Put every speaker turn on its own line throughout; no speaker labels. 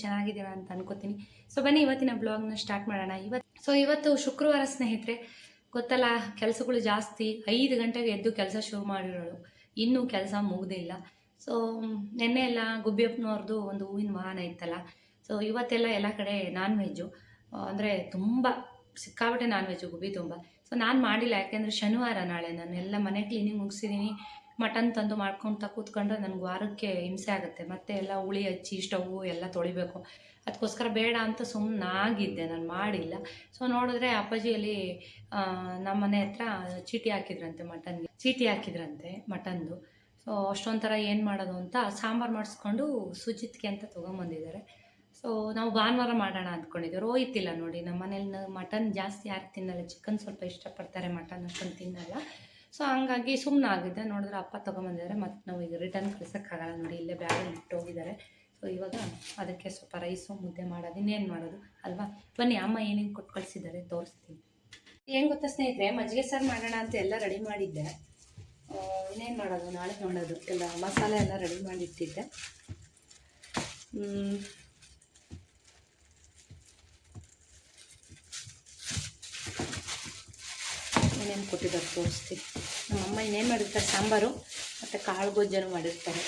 ಎಲ್ಲರೂ ಅಂತ ಅನ್ಕೋತೀನಿ. ಸೊ ಬನ್ನಿ, ಇವತ್ತಿನ ಬ್ಲಾಗ್ನ ಸ್ಟಾರ್ಟ್ ಮಾಡೋಣ. ಇವತ್ತು ಸೊ ಇವತ್ತು ಶುಕ್ರವಾರ ಸ್ನೇಹಿತರೆ, ಗೊತ್ತಲ್ಲ, ಕೆಲಸಗಳು ಜಾಸ್ತಿ. ಐದು ಗಂಟೆಗೆ ಎದ್ದು ಕೆಲಸ ಶುರು ಮಾಡಿರೋಳು. ಇನ್ನೂ ಕೆಲಸ ಮುಗ್ದಿಲ್ಲ ಸೊ ನಿನ್ನೆ ಎಲ್ಲ ಗುಬ್ಬಿಯಪ್ಪನವ್ರದ್ದು ಒಂದು ಹೂವಿನ ವಾಹನ ಇತ್ತಲ್ಲ. ಸೊ ಇವತ್ತೆಲ್ಲ ಎಲ್ಲ ಕಡೆ ನಾನ್ ವೆಜ್ಜು ಅಂದರೆ ತುಂಬ ಸಿಕ್ಕಾಬಿಟ್ಟೆ ನಾನ್ ವೆಜ್ಜು ಗುಬ್ಬಿ ತುಂಬ. ಸೊ ನಾನು ಮಾಡಿಲ್ಲ. ಯಾಕೆಂದರೆ ಶನಿವಾರ ನಾಳೆ ನಾನು ಎಲ್ಲ ಮನೆ ಕ್ಲೀನಿಂಗ್ ಮುಗಿಸಿದ್ದೀನಿ ಮಟನ್ ತಂದು ಮಾಡ್ಕೊತ ಕೂತ್ಕೊಂಡ್ರೆ ನನಗೆ ವಾರಕ್ಕೆ ಹಿಂಸೆ ಆಗುತ್ತೆ. ಮತ್ತೆ ಎಲ್ಲ ಹುಳಿ ಹಚ್ಚಿ ಸ್ಟವ್ ಎಲ್ಲ ತೊಳಿಬೇಕು. ಅದಕ್ಕೋಸ್ಕರ ಬೇಡ ಅಂತ ಸುಮ್ಮನಾಗಿದ್ದೆ ನಾನು ಮಾಡಿಲ್ಲ. ಸೊ ನೋಡಿದ್ರೆ ಅಪ್ಪಾಜಿಯಲ್ಲಿ ನಮ್ಮ ಮನೆ ಹತ್ರ ಚೀಟಿ ಹಾಕಿದ್ರಂತೆ ಮಟನ್ಗೆ. ಚೀಟಿ ಹಾಕಿದ್ರಂತೆ ಮಟನ್ದು. ಸೊ ಅಷ್ಟೊಂಥರ ಏನು ಮಾಡೋದು ಅಂತ ಸಾಂಬಾರು ಮಾಡಿಸ್ಕೊಂಡು ಸುಜಿತ್ಗೆ ಅಂತ ತೊಗೊಂಬಂದಿದ್ದಾರೆ. ಸೊ ನಾವು ಭಾನುವಾರ ಮಾಡೋಣ ಅಂದ್ಕೊಂಡಿದ್ದೆ ರೋಹಿತ್ ಇಲ್ಲ ನೋಡಿ. ನಮ್ಮ ಮನೇಲಿ ಮಟನ್ ಜಾಸ್ತಿ ಯಾರು ತಿನ್ನಲ್ಲ. ಚಿಕನ್ ಸ್ವಲ್ಪ ಇಷ್ಟಪಡ್ತಾರೆ ಮಟನ್ ಅಷ್ಟೊಂದು ತಿನ್ನಲ್ಲ. ಸೊ ಹಂಗಾಗಿ ಸುಮ್ಮನೆ ಆಗಿದೆ ನೋಡಿದ್ರೆ ಅಪ್ಪ ತೊಗೊಂಬಂದಿದ್ದಾರೆ. ಮತ್ತು ನಾವು ಈಗ ರಿಟರ್ನ್ ಕಳ್ಸೋಕ್ಕಾಗಲ್ಲ ನೋಡಿ, ಇಲ್ಲೇ ಬ್ಯಾಗಲ್ಲಿ ಇಟ್ಟು ಹೋಗಿದ್ದಾರೆ. ಸೊ ಇವಾಗ ಅದಕ್ಕೆ ಸ್ವಲ್ಪ ರೈಸು ಮುದ್ದೆ ಮಾಡೋದು, ಇನ್ನೇನು ಮಾಡೋದು, ಅಲ್ವಾ? ಬನ್ನಿ, ಅಮ್ಮ ಏನೇನು ಕೊಟ್ಟು ಕಳಿಸಿದ್ದಾರೆ ತೋರಿಸ್ತೀನಿ. ಏನು ಗೊತ್ತಾ ಸ್ನೇಹಿತರೆ, ಮಜ್ಜಿಗೆ ಸಾರು ಮಾಡೋಣ ಅಂತ ಎಲ್ಲ ರೆಡಿ ಮಾಡಿದ್ದೆ. ಇನ್ನೇನು ಮಾಡೋದು? ನಾಳೆ ನೋಡೋದು. ಎಲ್ಲ ಮಸಾಲೆ ಎಲ್ಲ ರೆಡಿ ಮಾಡಿಟ್ಟಿದ್ದೆ. ಏನೇನು ಕೊಟ್ಟಿದ್ದಾರೆ ತೋರಿಸ್ತೀನಿ. ನಮ್ಮ ಅಮ್ಮ ಇನ್ನೇನು ಮಾಡಿರ್ತಾರೆ? ಸಾಂಬಾರು ಮತ್ತು ಕಾಳು ಗೊಜ್ಜನ್ನು ಮಾಡಿರ್ತಾರೆ.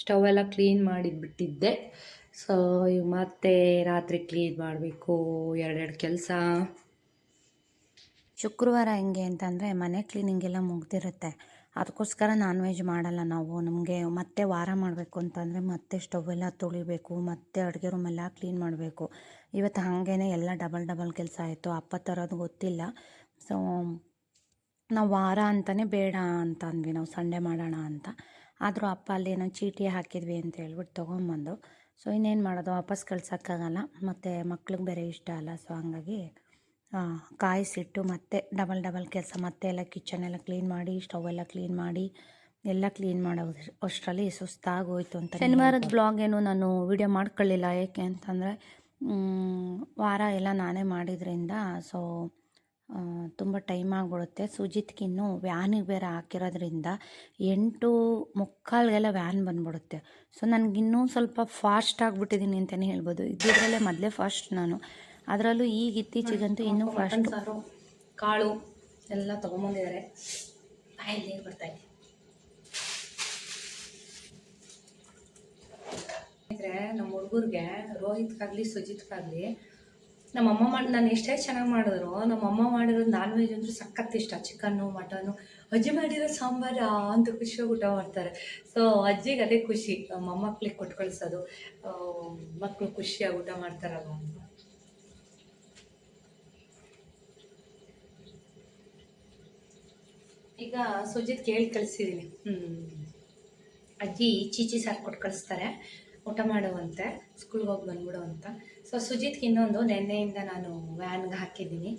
ಸ್ಟವ್ ಎಲ್ಲ ಕ್ಲೀನ್ ಮಾಡಿಬಿಟ್ಟಿದ್ದೆ. ಸೊ ಇವು ಮತ್ತೆ ರಾತ್ರಿ ಕ್ಲೀನ್ ಮಾಡಬೇಕು. ಎರಡೆರಡು ಕೆಲಸ.
ಶುಕ್ರವಾರ ಹೆಂಗೆ ಅಂತಂದರೆ ಮನೆ ಕ್ಲೀನಿಂಗ್ ಎಲ್ಲ ಮುಗ್ದಿರುತ್ತೆ. ಅದಕ್ಕೋಸ್ಕರ ನಾನ್ ವೆಜ್ ಮಾಡಲ್ಲ ನಾವು. ನಮಗೆ ಮತ್ತೆ ವಾರ ಮಾಡಬೇಕು ಅಂತಂದರೆ ಮತ್ತೆ ಸ್ಟವ್ ಎಲ್ಲ ತೊಳಿಬೇಕು, ಮತ್ತೆ ಅಡುಗೆ ರೂಮೆಲ್ಲ ಕ್ಲೀನ್ ಮಾಡಬೇಕು. ಇವತ್ತು ಹಾಗೇನೆ ಎಲ್ಲ ಡಬಲ್ ಡಬಲ್ ಕೆಲಸ ಆಯಿತು. ಅಪ್ಪ ತರೋದು ಗೊತ್ತಿಲ್ಲ. ಸೊ ನಾವು ವಾರ ಅಂತಲೇ ಬೇಡ ಅಂತ ಅಂದ್ವಿ. ನಾವು ಸಂಡೆ ಮಾಡೋಣ ಅಂತ. ಆದರೂ ಅಪ್ಪ ಅಲ್ಲಿ ಏನೋ ಚೀಟಿ ಹಾಕಿದ್ವಿ ಅಂತ ಹೇಳ್ಬಿಟ್ಟು ತೊಗೊಂಬಂದು ಸೊ ಇನ್ನೇನು ಮಾಡೋದು? ವಾಪಸ್ ಕಳ್ಸೋಕ್ಕಾಗಲ್ಲ. ಮತ್ತು ಮಕ್ಳಿಗೆ ಬೇರೆ ಇಷ್ಟ ಅಲ್ಲ. ಸೊ ಹಂಗಾಗಿ ಕಾಯಿಸಿಟ್ಟು ಮತ್ತೆ ಡಬಲ್ ಡಬಲ್ ಕೆಲಸ ಮತ್ತೆ ಎಲ್ಲ ಕಿಚನ್ ಎಲ್ಲ ಕ್ಲೀನ್ ಮಾಡಿ ಸ್ಟವ್ ಎಲ್ಲ ಕ್ಲೀನ್ ಮಾಡಿ ಎಲ್ಲ ಕ್ಲೀನ್ ಮಾಡೋ ಅಷ್ಟರಲ್ಲಿ ಸುಸ್ತಾಗೋಯ್ತು ಅಂತ ಶನಿವಾರದ ಬ್ಲಾಗ್ ಏನು ನಾನು ವಿಡಿಯೋ ಮಾಡ್ಕೊಳ್ಳಿಲ್ಲ ಏಕೆ ಅಂತಂದರೆ ವಾರ ಎಲ್ಲ ನಾನೇ ಮಾಡಿದ್ರಿಂದ ಸೊ ತುಂಬ ಟೈಮ್ ಆಗಿಬಿಡುತ್ತೆ ಸುಜಿತ್ಗಿನ್ನೂ ವ್ಯಾನಿಗೆ ಬೇರೆ ಹಾಕಿರೋದ್ರಿಂದ ಎಂಟು ಮುಕ್ಕಾಲ್ಗೆಲ್ಲ ವ್ಯಾನ್ ಬಂದ್ಬಿಡುತ್ತೆ. ಸೊ ನನಗಿನ್ನೂ ಸ್ವಲ್ಪ ಫಾಸ್ಟ್ ಆಗಿಬಿಟ್ಟಿದ್ದೀನಿ ಅಂತಲೇ ಹೇಳ್ಬೋದು. ಇದ್ದಿದ್ರಲ್ಲೇ ಮೊದಲೇ ಫಾಸ್ಟ್ ನಾನು. ಅದರಲ್ಲೂ ಈಗ ಇತ್ತೀಚೆಗಂತೂ ಇನ್ನೂ ಫಾಸ್ಟ್
ಸಾರು ಕಾಳು ಎಲ್ಲ ತೊಗೊಂಬಂದಿದ್ದಾರೆ. ಬಾಯಲ್ಲಿ ನೀರು ಬರ್ತಾ ಇದೆ. ಸ್ನೇಹಿತರೆ ನಮ್ಮ ಹುಡುಗರಿಗೆ ರೋಹಿತ್ಗಾಗಲಿ ಸುಜಿತ್ಗಾಗಲಿ ನಮ್ಮ ಅಮ್ಮ ಮಾಡಿ ನಾನು ಎಷ್ಟೇ ಚೆನ್ನಾಗಿ ಮಾಡಿದ್ರು ನಮ್ಮ ಅಮ್ಮ ಮಾಡಿರೋ ನಾನ್ ವೆಜ್ ಅಂದ್ರೆ ಸಖತ್ ಇಷ್ಟ. ಚಿಕನ್ನು ಮಟನ್ನು ಅಜ್ಜಿ ಮಾಡಿರೋ ಸಾಂಬಾರ ಅಂತ ಖುಷಿಯಾಗಿ ಊಟ ಮಾಡ್ತಾರೆ. ಸೊ ಅಜ್ಜಿಗೆ ಅದೇ ಖುಷಿ ಮೊಮ್ಮಕ್ಳಿಗೆ ಕೊಟ್ಟು ಕಳಿಸೋದು ಮಕ್ಕಳು ಖುಷಿಯಾಗಿ ಊಟ ಮಾಡ್ತಾರಲ್ಲ ಈಗ ಸುಜಿತ್ ಕೇಳಿ ಕಳಿಸಿದ್ದೀನಿ ಅಜ್ಜಿ ಚೀಚಿ ಸಾರು ಕೊಟ್ಟು ಕಳಿಸ್ತಾರೆ. ಊಟ ಮಾಡುವಂತೆ ಸ್ಕೂಲ್ಗೆ ಹೋಗಿ ಬಂದ್ಬಿಡು ಅಂತ ಸೊ ಸುಜಿತ್ಗೆ ಇನ್ನೊಂದು ನೆನ್ನೆಯಿಂದ ನಾನು ವ್ಯಾನ್ಗೆ ಹಾಕಿದ್ದೀನಿ.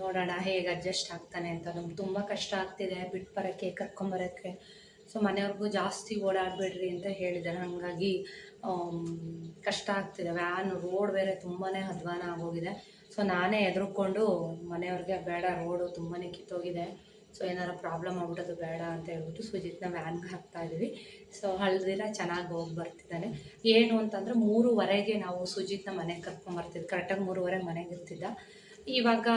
ನೋಡೋಣ ಹೇಗೆ ಅಡ್ಜಸ್ಟ್ ಆಗ್ತಾನೆ ಅಂತ. ನಮ್ಗೆ ತುಂಬ ಕಷ್ಟ ಆಗ್ತಿದೆ ಬಿಟ್ಟು ಬರೋಕ್ಕೆ ಕರ್ಕೊಂಬರೋಕ್ಕೆ ಸೊ ಮನೆಯವ್ರಿಗೂ ಜಾಸ್ತಿ ಓಡಾಡಬೇಡ್ರಿ ಅಂತ ಹೇಳಿದ್ದಾರೆ ಹಾಗಾಗಿ ಕಷ್ಟ ಆಗ್ತಿದೆ. ವ್ಯಾನ್ ರೋಡ್ ಬೇರೆ ತುಂಬಾ ಅಧ್ವಾನ ಆಗೋಗಿದೆ. ಸೊ ನಾನೇ ಎದುರುಕೊಂಡು ಮನೆಯವ್ರಿಗೆ, ಬೇಡ ರೋಡು ತುಂಬಾ ಕಿತ್ತೋಗಿದೆ. ಸೊ ಏನಾರು ಪ್ರಾಬ್ಲಮ್ ಆಗ್ಬಿಟ್ಟು ಬೇಡ ಅಂತ ಹೇಳ್ಬಿಟ್ಟು ಸುಜಿತ್ನ ವ್ಯಾನ್ಗೆ ಹಾಕ್ತಾ ಇದ್ದೀವಿ ಸೊ ಹಳ್ದಿರ ಚೆನ್ನಾಗಿ ಹೋಗಿ ಬರ್ತಿದ್ದಾನೆ. ಏನು ಅಂತಂದರೆ ಮೂರುವರೆಗೆ ನಾವು ಸುಜಿತ್ನ ಮನೆಗೆ ಕರ್ಕೊಂಬರ್ತಿದ್ವಿ ಕರೆಕ್ಟಾಗಿ ಮೂರುವರೆಗೆ ಮನೆಗೆ ಇರ್ತಿದ್ದ. ಇವಾಗ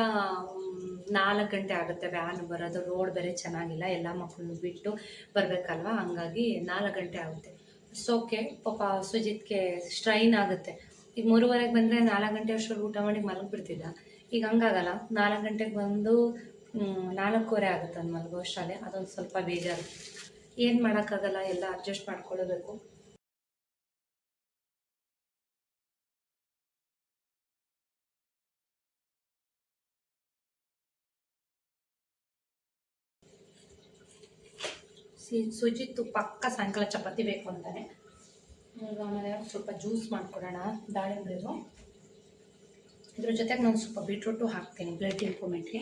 ನಾಲ್ಕು ಗಂಟೆ ಆಗುತ್ತೆ ವ್ಯಾನ್ ಬರೋದು. ರೋಡ್ ಬೇರೆ ಚೆನ್ನಾಗಿಲ್ಲ. ಎಲ್ಲ ಮಕ್ಕಳನ್ನು ಬಿಟ್ಟು ಬರಬೇಕಲ್ವ? ಹಂಗಾಗಿ ನಾಲ್ಕು ಗಂಟೆ ಆಗುತ್ತೆ. ಸೊ ಓಕೆ ಪಾಪ ಸುಜಿತ್ಗೆ ಸ್ಟ್ರೈನ್ ಆಗುತ್ತೆ. ಈಗ ಮೂರುವರೆಗೆ ಬಂದರೆ ನಾಲ್ಕು ಗಂಟೆ ಅಷ್ಟರಲ್ಲಿ ಊಟ ಮಾಡಿ ಮಲಗಿಬಿಡ್ತಿದ್ದ. ಈಗ ಹಂಗಾಗಲ್ಲ. ನಾಲ್ಕು ಗಂಟೆಗೆ ಬಂದು ನಾಲ್ಕೂವರೆ ಆಗುತ್ತೆ ಅದು ಮಲಗೋ ಶಾಲೆ ಅದೊಂದು ಸ್ವಲ್ಪ ಬೇಜಾರು. ಏನು ಮಾಡೋಕ್ಕಾಗಲ್ಲ, ಎಲ್ಲ ಅಡ್ಜಸ್ಟ್ ಮಾಡ್ಕೊಳ್ಬೇಕು ಸುಜಿತ್ತು ಪಕ್ಕ ಸಾಯಂಕಾಲ ಚಪಾತಿ ಬೇಕು ಅಂತಾನೆ. ಆಮೇಲೆ ಸ್ವಲ್ಪ ಜ್ಯೂಸ್ ಮಾಡ್ಕೊಡೋಣ ದಾಳಿಂಬೆದು ಇದ್ರ ಜೊತೆಗೆ ನಾನು ಸ್ವಲ್ಪ ಬೀಟ್ರೂಟು ಹಾಕ್ತೀನಿ ಬ್ಲಡ್ ಇಂಪ್ರೂವ್ಮೆಂಟ್ಗೆ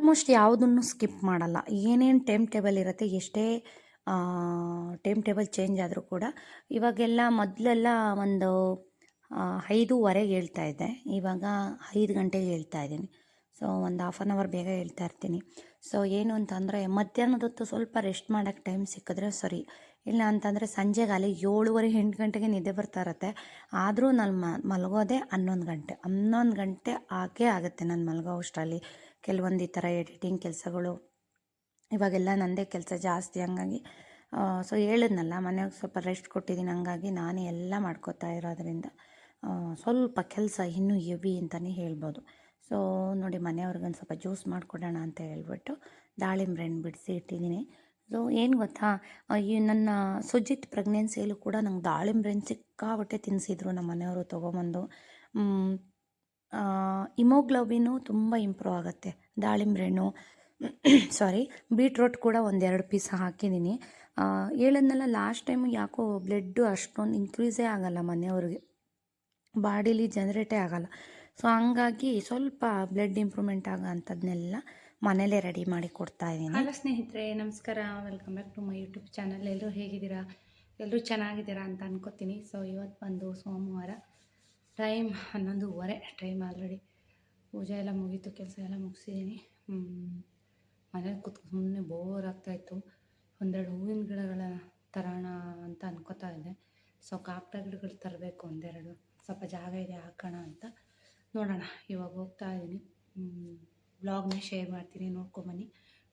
ಆಲ್ಮೋಸ್ಟ್ ಯಾವುದನ್ನು ಸ್ಕಿಪ್ ಮಾಡಲ್ಲ. ಏನೇನು ಟೈಮ್ ಟೇಬಲ್ ಇರುತ್ತೆ, ಎಷ್ಟೇ ಟೈಮ್ ಟೇಬಲ್ ಚೇಂಜ್ ಆದರೂ ಕೂಡ ಇವಾಗೆಲ್ಲ ಮೊದಲೆಲ್ಲ ಒಂದು ಐದೂವರೆಗೆ ಹೇಳ್ತಾ ಇದ್ದೆ. ಇವಾಗ ಐದು ಗಂಟೆಗೆ ಹೇಳ್ತಾ ಇದ್ದೀನಿ. ಸೊ ಒಂದು ಹಾಫ್ ಆನ್ ಅವರ್ ಬೇಗ ಹೇಳ್ತಾ ಇರ್ತೀನಿ. ಸೊ ಏನು ಅಂತಂದರೆ ಮಧ್ಯಾಹ್ನದ ಹೊತ್ತು ಸ್ವಲ್ಪ ರೆಸ್ಟ್ ಮಾಡೋಕ್ಕೆ ಟೈಮ್ ಸಿಕ್ಕಿದ್ರೆ ಸರಿ. ಇಲ್ಲ ಅಂತಂದರೆ ಸಂಜೆಗೆ ಅಲ್ಲಿ ಏಳುವರೆ, ಎಂಟು ಗಂಟೆಗೆ ನಿದ್ದೆ ಬರ್ತಾ ಇರುತ್ತೆ. ಆದರೂ ನಾನು ಮಲಗೋದೇ ಹನ್ನೊಂದು ಗಂಟೆ. ಹನ್ನೊಂದು ಗಂಟೆ ಆಗೇ ಆಗುತ್ತೆ ನಾನು ಮಲಗೋ ಅಷ್ಟರಲ್ಲಿ. ಕೆಲವೊಂದು ಈ ಥರ ಎಡಿಟಿಂಗ್ ಕೆಲಸಗಳು, ಇವಾಗೆಲ್ಲ ನನ್ನದೇ ಕೆಲಸ ಜಾಸ್ತಿ ಹಂಗಾಗಿ ಸೊ ಹೇಳಿದ್ನಲ್ಲ ಮನೆಯಾಗ ಸ್ವಲ್ಪ ರೆಸ್ಟ್ ಕೊಟ್ಟಿದ್ದೀನಿ ಹಂಗಾಗಿ ನಾನೇ ಎಲ್ಲ ಮಾಡ್ಕೋತಾ ಇರೋದ್ರಿಂದ ಸ್ವಲ್ಪ ಕೆಲಸ ಇನ್ನೂ ಹೆವಿ ಅಂತಲೇ ಹೇಳ್ಬೋದು. ಸೊ ನೋಡಿ ಮನೆಯವ್ರಿಗೊಂದು ಸ್ವಲ್ಪ ಜ್ಯೂಸ್ ಮಾಡಿಕೊಡೋಣ ಅಂತ ಹೇಳ್ಬಿಟ್ಟು ದಾಳಿಂಬೆ ಹಣ್ಣು ಬಿಡಿಸಿ ಇಟ್ಟಿದ್ದೀನಿ ಸೊ ಏನು ಗೊತ್ತಾ ಈ ನನ್ನ ಸುಜಿತ್ ಪ್ರೆಗ್ನೆನ್ಸಿಯಲ್ಲೂ ಕೂಡ ನಂಗೆ ದಾಳಿಂಬ್ರೆ ಸಿಕ್ಕಾಬಟ್ಟೆ ತಿನ್ನಿಸಿದ್ರು ನಮ್ಮ ಮನೆಯವರು ತೊಗೊಂಬಂದು. ಇಮೋಗ್ಲೋಬಿನು ತುಂಬ ಇಂಪ್ರೂವ್ ಆಗುತ್ತೆ. ದಾಳಿಂಬೆ ಹಣ್ಣು, ಸಾರಿ, ಬೀಟ್ರೋಟ್ ಕೂಡ ಒಂದೆರಡು ಪೀಸ್ ಹಾಕಿದ್ದೀನಿ. ಹೇಳದ್ನೆಲ್ಲ, ಲಾಸ್ಟ್ ಟೈಮು ಯಾಕೋ ಬ್ಲಡ್ಡು ಅಷ್ಟೊಂದು ಇನ್ಕ್ರೀಸೇ ಆಗಲ್ಲ ಮನೆಯವ್ರಿಗೆ. ಬಾಡಿಲಿ ಜನ್ರೇಟೇ ಆಗಲ್ಲ. ಸೊ, ಹಂಗಾಗಿ ಸ್ವಲ್ಪ ಬ್ಲಡ್ ಇಂಪ್ರೂವ್ಮೆಂಟ್ ಆಗೋ ಮನೇಲೇ ರೆಡಿ ಮಾಡಿ ಕೊಡ್ತಾ ಇದ್ದೀನಿ.
ಹಲೋ ಸ್ನೇಹಿತರೆ, ನಮಸ್ಕಾರ. Welcome back to my YouTube channel. ಎಲ್ಲರೂ ಹೇಗಿದ್ದೀರಾ? ಎಲ್ಲರೂ ಚೆನ್ನಾಗಿದ್ದೀರಾ ಅಂತ ಅನ್ಕೋತೀನಿ. ಸೊ, ಇವತ್ತು ಬಂದು ಸೋಮವಾರ ಟೈಮ್ ಹನ್ನೊಂದುವರೆ ಟೈಮ್ ಆಲ್ರೆಡಿ. ಪೂಜೆ ಎಲ್ಲ ಮುಗೀತು, ಕೆಲಸ ಎಲ್ಲ ಮುಗಿಸಿದ್ದೀನಿ ಮನೇಲಿ ಕೂತ್ಕೊ ಸುಮ್ಮನೆ ಬೋರ್ ಆಗ್ತಾಯಿತ್ತು ಒಂದೆರಡು ಹೂವಿನ ಗಿಡಗಳ ತರೋಣ ಅಂತ ಅನ್ಕೋತಾ ಇದ್ದೆ. ಸೊ ಕಾಕಡ ಗಿಡಗಳು ತರಬೇಕು ಒಂದೆರಡು. ಸ್ವಲ್ಪ ಜಾಗ ಇದೆ, ಹಾಕೋಣ ಅಂತ ನೋಡೋಣ. ಇವಾಗ ಹೋಗ್ತಾ ಇದ್ದೀನಿ. ಬ್ಲಾಗ್ನ ಶೇರ್ ಮಾಡ್ತೀನಿ ನೋಡ್ಕೊಂಬನ್ನಿ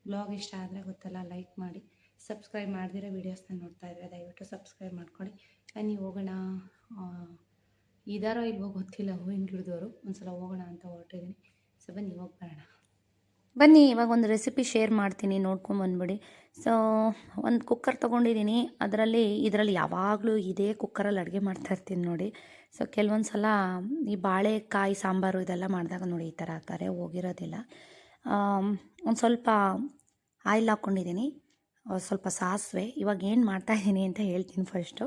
ಬ್ಲಾಗ್ ಇಷ್ಟ ಆದರೆ ಗೊತ್ತಲ್ಲ ಲೈಕ್ ಮಾಡಿ. ಸಬ್ಸ್ಕ್ರೈಬ್ ಮಾಡಿದಿರೋ ವೀಡಿಯೋಸ್ನ ನೋಡ್ತಾ ಇದ್ದರೆ ದಯವಿಟ್ಟು ಸಬ್ಸ್ಕ್ರೈಬ್ ಮಾಡ್ಕೊಳ್ಳಿ. ಬನ್ನಿ, ಹೋಗೋಣ. ಇದಾರೋ ಇಲ್ವೋ ಗೊತ್ತಿಲ್ಲ, ಹೂವಿನ ಗಿಡದವರು. ಒಂದ್ಸಲ ಹೋಗೋಣ ಅಂತ ಹೊರಟಿದ್ದೀನಿ ಸೊ ಬನ್ನಿ, ಇವಾಗ ಬರೋಣ.
ಬನ್ನಿ, ಇವಾಗ ಒಂದು ರೆಸಿಪಿ ಶೇರ್ ಮಾಡ್ತೀನಿ, ನೋಡ್ಕೊಂಡು ಬಂದ್ಬಿಡಿ. ಸೊ ಒಂದು ಕುಕ್ಕರ್ ತೊಗೊಂಡಿದ್ದೀನಿ ಅದರಲ್ಲಿ, ಇದರಲ್ಲಿ ಯಾವಾಗಲೂ ಇದೇ ಕುಕ್ಕರಲ್ಲಿ ಅಡುಗೆ ಮಾಡ್ತಾ ಇರ್ತೀನಿ ನೋಡಿ. ಸೊ ಕೆಲವೊಂದು ಸಲ ಈ ಬಾಳೆಕಾಯಿ, ಸಾಂಬಾರು ಇದೆಲ್ಲ ಮಾಡಿದಾಗ ನೋಡಿ ಈ ಥರ ಹಾಕ್ತಾರೆ ಹೋಗಿರೋದಿಲ್ಲ. ಒಂದು ಸ್ವಲ್ಪ ಆಯಿಲ್ ಹಾಕ್ಕೊಂಡಿದ್ದೀನಿ ಸ್ವಲ್ಪ ಸಾಸಿವೆ. ಇವಾಗ ಏನು ಮಾಡ್ತಾಯಿದ್ದೀನಿ ಅಂತ ಹೇಳ್ತೀನಿ ಫಸ್ಟು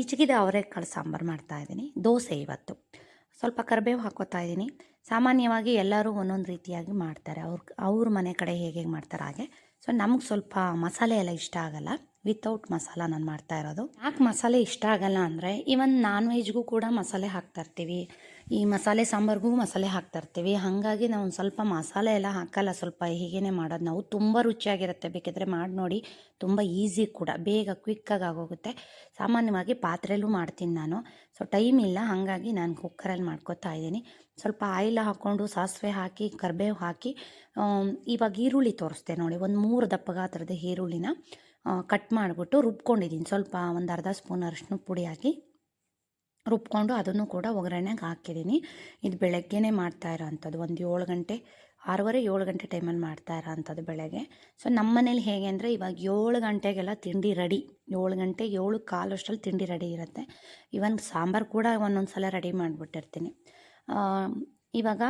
ಈಚೆಗಿದೆ ಅವರೆಕಾಳು ಸಾಂಬಾರು ಮಾಡ್ತಾಯಿದ್ದೀನಿ ದೋಸೆ ಇವತ್ತು. ಸ್ವಲ್ಪ ಕರಿಬೇವು ಹಾಕೋತಾ ಇದ್ದೀನಿ ಸಾಮಾನ್ಯವಾಗಿ ಎಲ್ಲರೂ ಒಂದೊಂದು ರೀತಿಯಾಗಿ ಮಾಡ್ತಾರೆ. ಅವ್ರ ಅವ್ರ ಮನೆ ಕಡೆ ಹೇಗೆ ಹೇಗೆ ಮಾಡ್ತಾರೆ ಹಾಗೆ. ಸೊ ನಮಗೆ ಸ್ವಲ್ಪ ಮಸಾಲೆ ಎಲ್ಲ ಇಷ್ಟ ಆಗಲ್ಲ. ವಿತೌಟ್ ಮಸಾಲ ನಾನು ಮಾಡ್ತಾ ಇರೋದು. ಯಾಕೆ ಮಸಾಲೆ ಇಷ್ಟ ಆಗಲ್ಲ ಅಂದರೆ ಈವನ್ ನಾನ್ ವೆಜ್ಗೂ ಕೂಡ ಮಸಾಲೆ ಹಾಕ್ತಾ ಇರ್ತೀವಿ. ಈ ಮಸಾಲೆ ಸಾಂಬಾರ್ಗೂ ಮಸಾಲೆ ಹಾಕ್ತಾ ಇರ್ತೀವಿ ಹಾಗಾಗಿ ನಾವು ಒಂದು ಸ್ವಲ್ಪ ಮಸಾಲೆ ಎಲ್ಲ ಹಾಕಲ್ಲ, ಸ್ವಲ್ಪ ಹೀಗೇ ಮಾಡೋದು. ನಾವು ತುಂಬ ರುಚಿಯಾಗಿರುತ್ತೆ, ಬೇಕಿದ್ರೆ ಮಾಡಿ ನೋಡಿ. ತುಂಬ ಈಸಿ ಕೂಡ, ಬೇಗ ಕ್ವಿಕ್ಕಾಗಿ ಆಗೋಗುತ್ತೆ. ಸಾಮಾನ್ಯವಾಗಿ ಪಾತ್ರೆಯಲ್ಲೂ ಮಾಡ್ತೀನಿ ನಾನು. ಸೊ ಟೈಮ್ ಇಲ್ಲ, ಹಾಗಾಗಿ ನಾನು ಕುಕ್ಕರಲ್ಲಿ ಮಾಡ್ಕೊತಾ ಇದ್ದೀನಿ. ಸ್ವಲ್ಪ ಆಯಿಲ್ ಹಾಕ್ಕೊಂಡು ಸಾಸಿವೆ ಹಾಕಿ, ಕರಿಬೇವು ಹಾಕಿ ಇವಾಗ ಈರುಳ್ಳಿ ತೋರಿಸ್ದೆ ನೋಡಿ. ಒಂದು ಮೂರು ದಪ್ಪ ಗಾತ್ರದ ಈರುಳ್ಳಿನ ಕಟ್ ಮಾಡಿಬಿಟ್ಟು ರುಬ್ಕೊಂಡಿದ್ದೀನಿ. ಸ್ವಲ್ಪ ಒಂದು ಅರ್ಧ ಸ್ಪೂನ್ ಅರಿಶಿನ ಪುಡಿ ಹಾಕಿ. ರುಬ್ಕೊಂಡು ಅದನ್ನು ಕೂಡ ಒಗ್ಗರಣೆಗೆ ಹಾಕಿದ್ದೀನಿ. ಇದು ಬೆಳಗ್ಗೆನೇ ಮಾಡ್ತಾ ಇರೋವಂಥದ್ದು ಒಂದು ಏಳು ಗಂಟೆ, ಆರೂವರೆ, ಏಳು ಗಂಟೆ ಟೈಮಲ್ಲಿ ಮಾಡ್ತಾ ಇರೋ ಅಂಥದ್ದು ಬೆಳಗ್ಗೆ. ಸೊ, ನಮ್ಮ ಮನೇಲಿ ಹೇಗೆ ಅಂದರೆ ಇವಾಗ ಏಳು ಗಂಟೆಗೆಲ್ಲ ತಿಂಡಿ ರೆಡಿ. ಏಳು ಗಂಟೆ, ಏಳು ಕಾಲು ಅಷ್ಟರಲ್ಲಿ ತಿಂಡಿ ರೆಡಿ ಇರುತ್ತೆ. ಇವನ್ ಸಾಂಬಾರು ಕೂಡ ಒಂದೊಂದು ಸಲ ರೆಡಿ ಮಾಡಿಬಿಟ್ಟಿರ್ತೀನಿ. ಇವಾಗ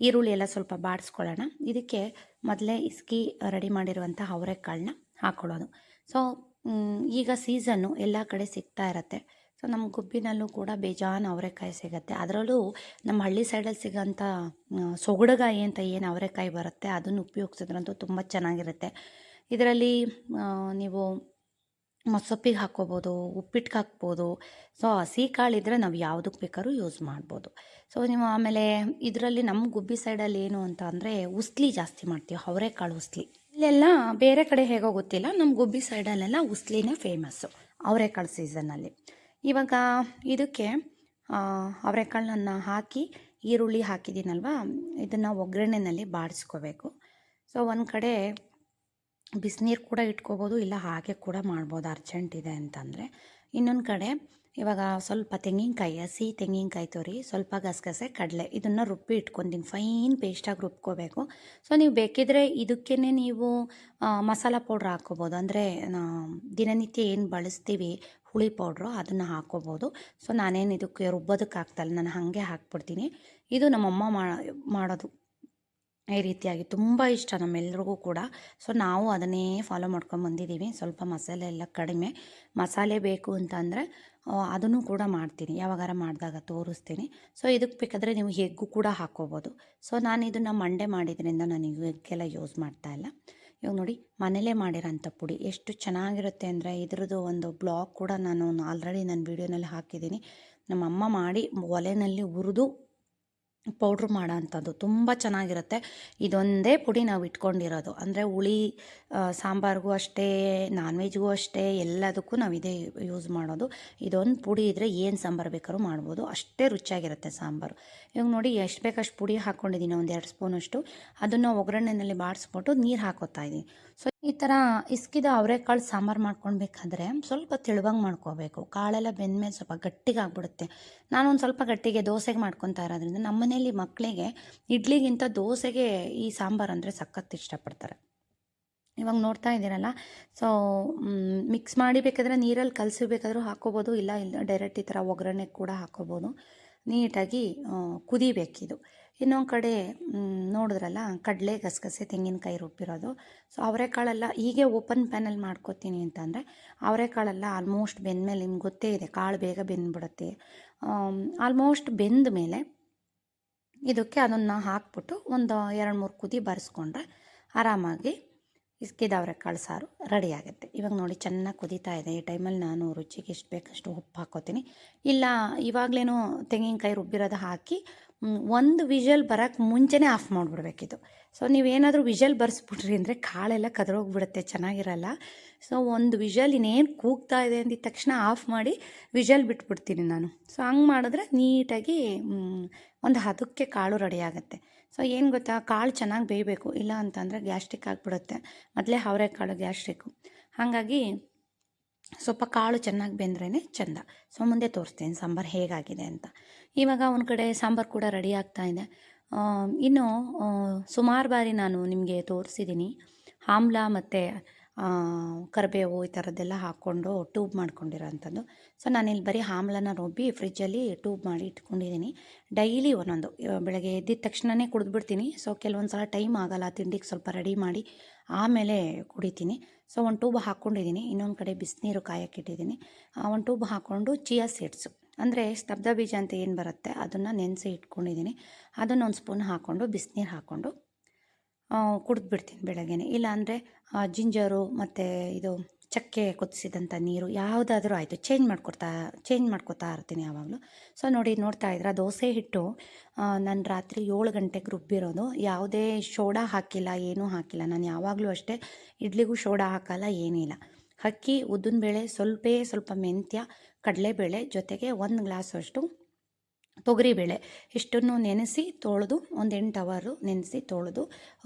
ಈರುಳ್ಳಿ ಎಲ್ಲ ಸ್ವಲ್ಪ ಬಾಡಿಸ್ಕೊಳ್ಳೋಣ. ಇದಕ್ಕೆ ಮೊದಲೇ ಇಸ್ಕಿ ರೆಡಿ ಮಾಡಿರುವಂಥ ಅವರೆಕಾಳನ್ನ ಹಾಕ್ಕೊಳ್ಳೋದು. ಸೊ ಈಗ ಸೀಸನ್ನು ಎಲ್ಲ ಕಡೆ ಸಿಗ್ತಾ ಇರತ್ತೆ. ಸೊ ನಮ್ಮ ಗುಬ್ಬಿನಲ್ಲೂ ಕೂಡ ಬೇಜಾನ್ ಅವರೆಕಾಯಿ ಸಿಗುತ್ತೆ. ಅದರಲ್ಲೂ ನಮ್ಮ ಹಳ್ಳಿ ಸೈಡಲ್ಲಿ ಸಿಗೋಂಥ ಸೊಗಡಗಾಯಿ ಅಂತ ಏನು ಅವರೆಕಾಯಿ ಬರುತ್ತೆ, ಅದನ್ನು ಉಪಯೋಗಿಸಿದ್ರಂತೂ ತುಂಬ ಚೆನ್ನಾಗಿರುತ್ತೆ. ಇದರಲ್ಲಿ ನೀವು ಮೊಸಪ್ಪಿಗೆ ಹಾಕ್ಕೋಬೋದು ಉಪ್ಪಿಟ್ಟಿಗೆ ಹಾಕ್ಬೋದು, ಸೊ ಹಸಿ ಕಾಳಿದ್ರೆ ನಾವು ಯಾವುದಕ್ಕೆ ಬೇಕಾದ್ರೂ ಯೂಸ್ ಮಾಡ್ಬೋದು. ಸೊ ನೀವು ಆಮೇಲೆ ಇದರಲ್ಲಿ ನಮ್ಮ ಗುಬ್ಬಿ ಸೈಡಲ್ಲಿ ಏನು ಅಂತ ಅಂದರೆ ಉಸ್ಲಿ ಜಾಸ್ತಿ ಮಾಡ್ತೀವಿ, ಅವರೆಕಾಳು ಉಸ್ಲಿ. ಇಲ್ಲೆಲ್ಲ ಬೇರೆ ಕಡೆ ಹೇಗೋ ಗೊತ್ತಿಲ್ಲ ನಮ್ಮ ಗುಬ್ಬಿ ಸೈಡಲ್ಲೆಲ್ಲ ಉಸ್ಲಿನೇ ಫೇಮಸ್ಸು, ಅವರೆಕಾಳು ಸೀಸನ್ನಲ್ಲಿ. ಇವಾಗ ಇದಕ್ಕೆ ಅವರೆಕಾಳನ್ನ ಹಾಕಿ ಈರುಳ್ಳಿ ಹಾಕಿದ್ದೀನಲ್ವಾ? ಇದನ್ನು ಒಗ್ಗರಣೆನಲ್ಲಿ ಬಾಡಿಸ್ಕೋಬೇಕು. ಸೊ ಒಂದು ಕಡೆ ಬಿಸಿನೀರು ಕೂಡ ಇಟ್ಕೋಬೋದು, ಇಲ್ಲ ಹಾಗೆ ಕೂಡ ಮಾಡ್ಬೋದು, ಅರ್ಜೆಂಟ್ ಇದೆ ಅಂತಂದರೆ. ಇನ್ನೊಂದು ಕಡೆ ಇವಾಗ ಸ್ವಲ್ಪ ತೆಂಗಿನಕಾಯಿ, ಹಸಿ ತೆಂಗಿನಕಾಯಿ ತೋರಿ, ಸ್ವಲ್ಪ ಗಸಗಸೆ, ಕಡಲೆ, ಇದನ್ನು ರುಬ್ಬಿ ಇಟ್ಕೊತೀನಿ ಫೈನ್ ಪೇಸ್ಟಾಗಿ ರುಬ್ಕೋಬೇಕು. ಸೊ ನೀವು ಬೇಕಿದ್ರೆ ಇದಕ್ಕೇ ನೀವು ಮಸಾಲ ಪೌಡ್ರ್ ಹಾಕ್ಕೋಬೋದು. ಅಂದರೆ ದಿನನಿತ್ಯ ಏನು ಬಳಸ್ತೀವಿ ಹುಳಿ ಪೌಡ್ರು ಅದನ್ನು ಹಾಕ್ಕೋಬೋದು ಸೊ ನಾನೇನು ಇದಕ್ಕೆ ರುಬ್ಬೋದಕ್ಕೆ ಹಾಕ್ತಲ್ಲ ನಾನು ಹಾಗೆ ಹಾಕ್ಬಿಡ್ತೀನಿ. ಇದು ನಮ್ಮಮ್ಮ ಮಾಡೋದು. ಈ ರೀತಿಯಾಗಿ ತುಂಬ ಇಷ್ಟ ನಮ್ಮೆಲ್ರಿಗೂ ಕೂಡ. ಸೊ ನಾವು ಅದನ್ನೇ ಫಾಲೋ ಮಾಡ್ಕೊಂಡು ಬಂದಿದ್ದೀವಿ. ಸ್ವಲ್ಪ ಮಸಾಲೆ ಎಲ್ಲ ಕಡಿಮೆ. ಮಸಾಲೆ ಬೇಕು ಅಂತಂದರೆ ಅದನ್ನು ಕೂಡ ಮಾಡ್ತೀನಿ. ಯಾವಾಗಾರ ಮಾಡಿದಾಗ ತೋರಿಸ್ತೀನಿ. ಸೊ ಇದಕ್ಕೆ ಬೇಕಾದರೆ ನೀವು ಎಗ್ಗು ಕೂಡ ಹಾಕ್ಕೋಬೋದು ಸೊ ನಾನು ಇದನ್ನು ಮಂಡೆ ಮಾಡಿದ್ರಿಂದ ನಾನು ಎಗ್ಗೆಲ್ಲ ಯೂಸ್ ಮಾಡ್ತಾ ಇಲ್ಲ. ಇವಾಗ ನೋಡಿ ಮನೇಲೇ ಮಾಡಿರೋಂಥ ಪುಡಿ ಎಷ್ಟು ಚೆನ್ನಾಗಿರುತ್ತೆ ಅಂದರೆ ಇದ್ರದ್ದು ಒಂದು ಬ್ಲಾಗ್ ಕೂಡ ನಾನು ಆಲ್ರೆಡಿ ನನ್ನ ವೀಡಿಯೋನಲ್ಲಿ ಹಾಕಿದ್ದೀನಿ. ನಮ್ಮ ಅಮ್ಮ ಮಾಡಿ ಒಲೆಯಲ್ಲಿ ಹುರಿದು ಪೌಡ್ರ್ ಮಾಡೋ ಅಂಥದ್ದು ತುಂಬ ಚೆನ್ನಾಗಿರುತ್ತೆ. ಇದೊಂದೇ ಪುಡಿ ನಾವು ಇಟ್ಕೊಂಡಿರೋದು. ಅಂದರೆ ಹುಳಿ ಸಾಂಬಾರಿಗೂ ಅಷ್ಟೇ ನಾನ್ ವೆಜ್ಗೂ ಅಷ್ಟೇ, ಎಲ್ಲದಕ್ಕೂ ನಾವು ಇದೇ ಯೂಸ್ ಮಾಡೋದು. ಇದೊಂದು ಪುಡಿ ಇದ್ದರೆ ಏನು ಸಾಂಬಾರು ಬೇಕಾದ್ರೂ ಮಾಡ್ಬೋದು. ಅಷ್ಟೇ ರುಚಿಯಾಗಿರುತ್ತೆ ಸಾಂಬಾರು. ಇವಾಗ ನೋಡಿ ಎಷ್ಟು ಬೇಕಷ್ಟು ಪುಡಿ ಹಾಕ್ಕೊಂಡಿದ್ದೀನಿ ಒಂದು ಎರಡು ಸ್ಪೂನಷ್ಟು. ಅದನ್ನು ಒಗ್ಗರಣೆಯಲ್ಲಿ ಬಾಡಿಸ್ಬಿಟ್ಟು ನೀರು ಹಾಕೋತಾ ಇದ್ದೀನಿ ಸೊ ಈ ಥರ ಇಸ್ಕಿದ ಅವರೆಕಾಳು ಸಾಂಬಾರು ಮಾಡ್ಕೊಳ್ಬೇಕಾದ್ರೆ ಸ್ವಲ್ಪ ತೆಳುವಾಗಿ ಮಾಡ್ಕೋಬೇಕು. ಕಾಳೆಲ್ಲ ಬೆಂದಮೇಲೆ ಸ್ವಲ್ಪ ಗಟ್ಟಿಗೆ ಆಗ್ಬಿಡುತ್ತೆ. ನಾನೊಂದು ಸ್ವಲ್ಪ ಗಟ್ಟಿಗೆ ದೋಸೆಗೆ ಮಾಡ್ಕೊತಾ ಇರೋದ್ರಿಂದ ನಮ್ಮ ಮನೆಯಲ್ಲಿ ಮಕ್ಕಳಿಗೆ ಇಡ್ಲಿಗಿಂತ ದೋಸೆಗೆ ಈ ಸಾಂಬಾರು ಅಂದರೆ ಸಖತ್ ಇಷ್ಟಪಡ್ತಾರೆ. ಇವಾಗ ನೋಡ್ತಾ ಇದ್ದೀರಲ್ಲ? ಸೊ ಮಿಕ್ಸ್ ಮಾಡಿ ಬೇಕಾದ್ರೆ ನೀರಲ್ಲಿ ಕಲಸಿ ಬೇಕಾದರೂ ಹಾಕೋಬೋದು, ಇಲ್ಲ ಇಲ್ಲ, ಡೈರೆಕ್ಟ್ ಈ ಥರ ಒಗ್ಗರಣೆ ಕೂಡ ಹಾಕೋಬೋದು. ನೀಟಾಗಿ ಕುದಿಬೇಕಿದು. ಇನ್ನೊಂದು ಕಡೆ ನೋಡಿದ್ರಲ್ಲ, ಕಡಲೆ ಗಸಗಸೆ, ತೆಂಗಿನಕಾಯಿ ರುಬ್ಬಿರೋದು. ಸೊ ಅವರೆಕಾಳೆಲ್ಲ ಹೀಗೆ ಓಪನ್ ಪ್ಯಾನಲ್ಲಿ ಮಾಡ್ಕೋತೀನಿ ಅಂತಂದರೆ, ಅವರೆಕಾಳೆಲ್ಲ ಆಲ್ಮೋಸ್ಟ್ ಬೆಂದಮೇಲೆ ನಿಮ್ಗೆ ಗೊತ್ತೇ ಇದೆ, ಕಾಳು ಬೇಗ ಬೆಂದ್ಬಿಡುತ್ತೆ. ಆಲ್ಮೋಸ್ಟ್ ಬೆಂದ ಮೇಲೆ ಇದಕ್ಕೆ ಅದನ್ನು ಹಾಕ್ಬಿಟ್ಟು ಒಂದು ಎರಡು ಮೂರು ಕುದಿ ಬರೆಸ್ಕೊಂಡ್ರೆ ಆರಾಮಾಗಿ ಇಸ್ಕಿದ ಅವರೆಕಾಳು ಸಾರು ರೆಡಿ ಆಗುತ್ತೆ. ಇವಾಗ ನೋಡಿ ಚೆನ್ನಾಗಿ ಕುದೀತಾ ಇದೆ. ಈ ಟೈಮಲ್ಲಿ ನಾನು ರುಚಿಗೆ ಎಷ್ಟು ಬೇಕಷ್ಟು ಉಪ್ಪು ಹಾಕೋತೀನಿ. ಇಲ್ಲ, ಇವಾಗಲೇನೋ ತೆಂಗಿನಕಾಯಿ ರುಬ್ಬಿರೋದು ಹಾಕಿ ಒಂದು ವಿಷಲ್ ಬರೋಕ್ಕೆ ಮುಂಚೆನೇ ಆಫ್ ಮಾಡಿಬಿಡ್ಬೇಕಿದು. ಸೊ, ನೀವೇನಾದರೂ ವಿಷಲ್ ಬರ್ಸ್ಬಿಟ್ರಿ ಅಂದರೆ ಕಾಳೆಲ್ಲ ಕದರೋಗ್ಬಿಡುತ್ತೆ, ಚೆನ್ನಾಗಿರಲ್ಲ. ಸೊ, ಒಂದು ವಿಷಲ್ ಇನ್ನೇನು ಕೂಗ್ತಾ ಇದೆ ಅಂದಿದ ತಕ್ಷಣ ಆಫ್ ಮಾಡಿ ವಿಷಲ್ ಬಿಟ್ಬಿಡ್ತೀನಿ ನಾನು. ಸೊ, ಹಂಗೆ ಮಾಡಿದ್ರೆ ನೀಟಾಗಿ ಒಂದು ಹದಕ್ಕೆ ಕಾಳು ರೆಡಿ ಆಗುತ್ತೆ. ಸೊ ಏನು ಗೊತ್ತಾ? ಕಾಳು ಚೆನ್ನಾಗಿ ಬೇಯಬೇಕು. ಇಲ್ಲ ಅಂತಂದರೆ ಗ್ಯಾಸ್ಟ್ರಿಕ್ ಆಗಿಬಿಡುತ್ತೆ. ಮೊದಲೇ ಅವರೆಕಾಳು ಗ್ಯಾಸ್ಟ್ರಿಕ್ಕು. ಹಾಗಾಗಿ ಸ್ವಲ್ಪ ಕಾಳು ಚೆನ್ನಾಗಿ ಬೆಂದ್ರೇ ಚೆಂದ. ಸೊ ಮುಂದೆ ತೋರಿಸ್ತೀನಿ ಸಾಂಬಾರು ಹೇಗಾಗಿದೆ ಅಂತ. ಇವಾಗ ಒಂದು ಕಡೆ ಸಾಂಬಾರು ಕೂಡ ರೆಡಿ ಆಗ್ತಾ ಇದೆ. ಇನ್ನು ಸುಮಾರು ಬಾರಿ ನಾನು ನಿಮಗೆ ತೋರಿಸಿದ್ದೀನಿ ಆಮ್ಲ ಮತ್ತು ಕರಿಬೇವು ಈ ಥರದ್ದೆಲ್ಲ ಹಾಕ್ಕೊಂಡು ಟ್ಯೂಬ್ ಮಾಡ್ಕೊಂಡಿರೋ ಅಂಥದ್ದು ಸೊ ನಾನಿಲ್ಲಿ ಬರೀ ಆಮ್ಲನ ರುಬ್ಬಿ ಫ್ರಿಜ್ಜಲ್ಲಿ ಟ್ಯೂಬ್ ಮಾಡಿ ಇಟ್ಕೊಂಡಿದ್ದೀನಿ. ಡೈಲಿ ಒಂದೊಂದು ಬೆಳಗ್ಗೆ ಎದ್ದಿದ ತಕ್ಷಣವೇ ಕುಡಿದ್ಬಿಡ್ತೀನಿ. ಸೊ ಕೆಲವೊಂದು ಸಲ ಟೈಮ್ ಆಗಲ್ಲ, ತಿಂಡಿಗೆ ಸ್ವಲ್ಪ ರೆಡಿ ಮಾಡಿ ಆಮೇಲೆ ಕುಡಿತೀನಿ. ಸೊ ಒಂದು ಟ್ಯೂಬ್ ಹಾಕ್ಕೊಂಡಿದ್ದೀನಿ ಇನ್ನೊಂದು ಕಡೆ ಬಿಸಿನೀರು ಕಾಯಕ್ಕಿಟ್ಟಿದ್ದೀನಿ ಒಂದು ಟ್ಯೂಬ್ ಹಾಕ್ಕೊಂಡು ಚಿಯಾ ಸೀಡ್ಸು, ಅಂದರೆ ಸ್ತಬ್ಧ ಬೀಜ ಅಂತ ಏನು ಬರುತ್ತೆ ಅದನ್ನು ನೆನೆಸಿ ಇಟ್ಕೊಂಡಿದ್ದೀನಿ. ಅದನ್ನು ಒಂದು ಸ್ಪೂನ್ ಹಾಕ್ಕೊಂಡು ಬಿಸಿನೀರು ಹಾಕ್ಕೊಂಡು ಕುಡಿದ್ಬಿಡ್ತೀನಿ ಬೆಳಗ್ಗೆ ಇಲ್ಲಾಂದರೆ ಜಿಂಜರು ಮತ್ತು ಇದು ಚಕ್ಕೆ ಕುದಿಸಿದಂಥ ನೀರು ಯಾವುದಾದ್ರೂ ಆಯಿತು. ಚೇಂಜ್ ಮಾಡ್ಕೊಡ್ತಾ ಚೇಂಜ್ ಮಾಡ್ಕೊತಾ ಇರ್ತೀನಿ ಯಾವಾಗಲೂ. ಸೊ ನೋಡಿ ನೋಡ್ತಾ ಇದ್ರೆ, ದೋಸೆ ಹಿಟ್ಟು ನಾನು ರಾತ್ರಿ ಏಳು ಗಂಟೆಗೆ ರುಬ್ಬಿರೋದು. ಯಾವುದೇ ಸೋಡಾ ಹಾಕಿಲ್ಲ, ಏನೂ ಹಾಕಿಲ್ಲ. ನಾನು ಯಾವಾಗಲೂ ಅಷ್ಟೇ ಇಡ್ಲಿಗೂ ಸೋಡಾ ಹಾಕಲ್ಲ ಏನಿಲ್ಲ ಅಕ್ಕಿ, ಉದ್ದಿನಬೇಳೆ, ಸ್ವಲ್ಪೇ, ಸ್ವಲ್ಪ ಮೆಂತ್ಯ, ಕಡಲೆಬೇಳೆ, ಜೊತೆಗೆ ಒಂದು ಗ್ಲಾಸಷ್ಟು ತೊಗರಿಬೇಳೆ. ಇಷ್ಟನ್ನು ನೆನೆಸಿ ತೊಳೆದು, ಒಂದು ಎಂಟು ಅವರು ನೆನೆಸಿ ತೊಳೆದು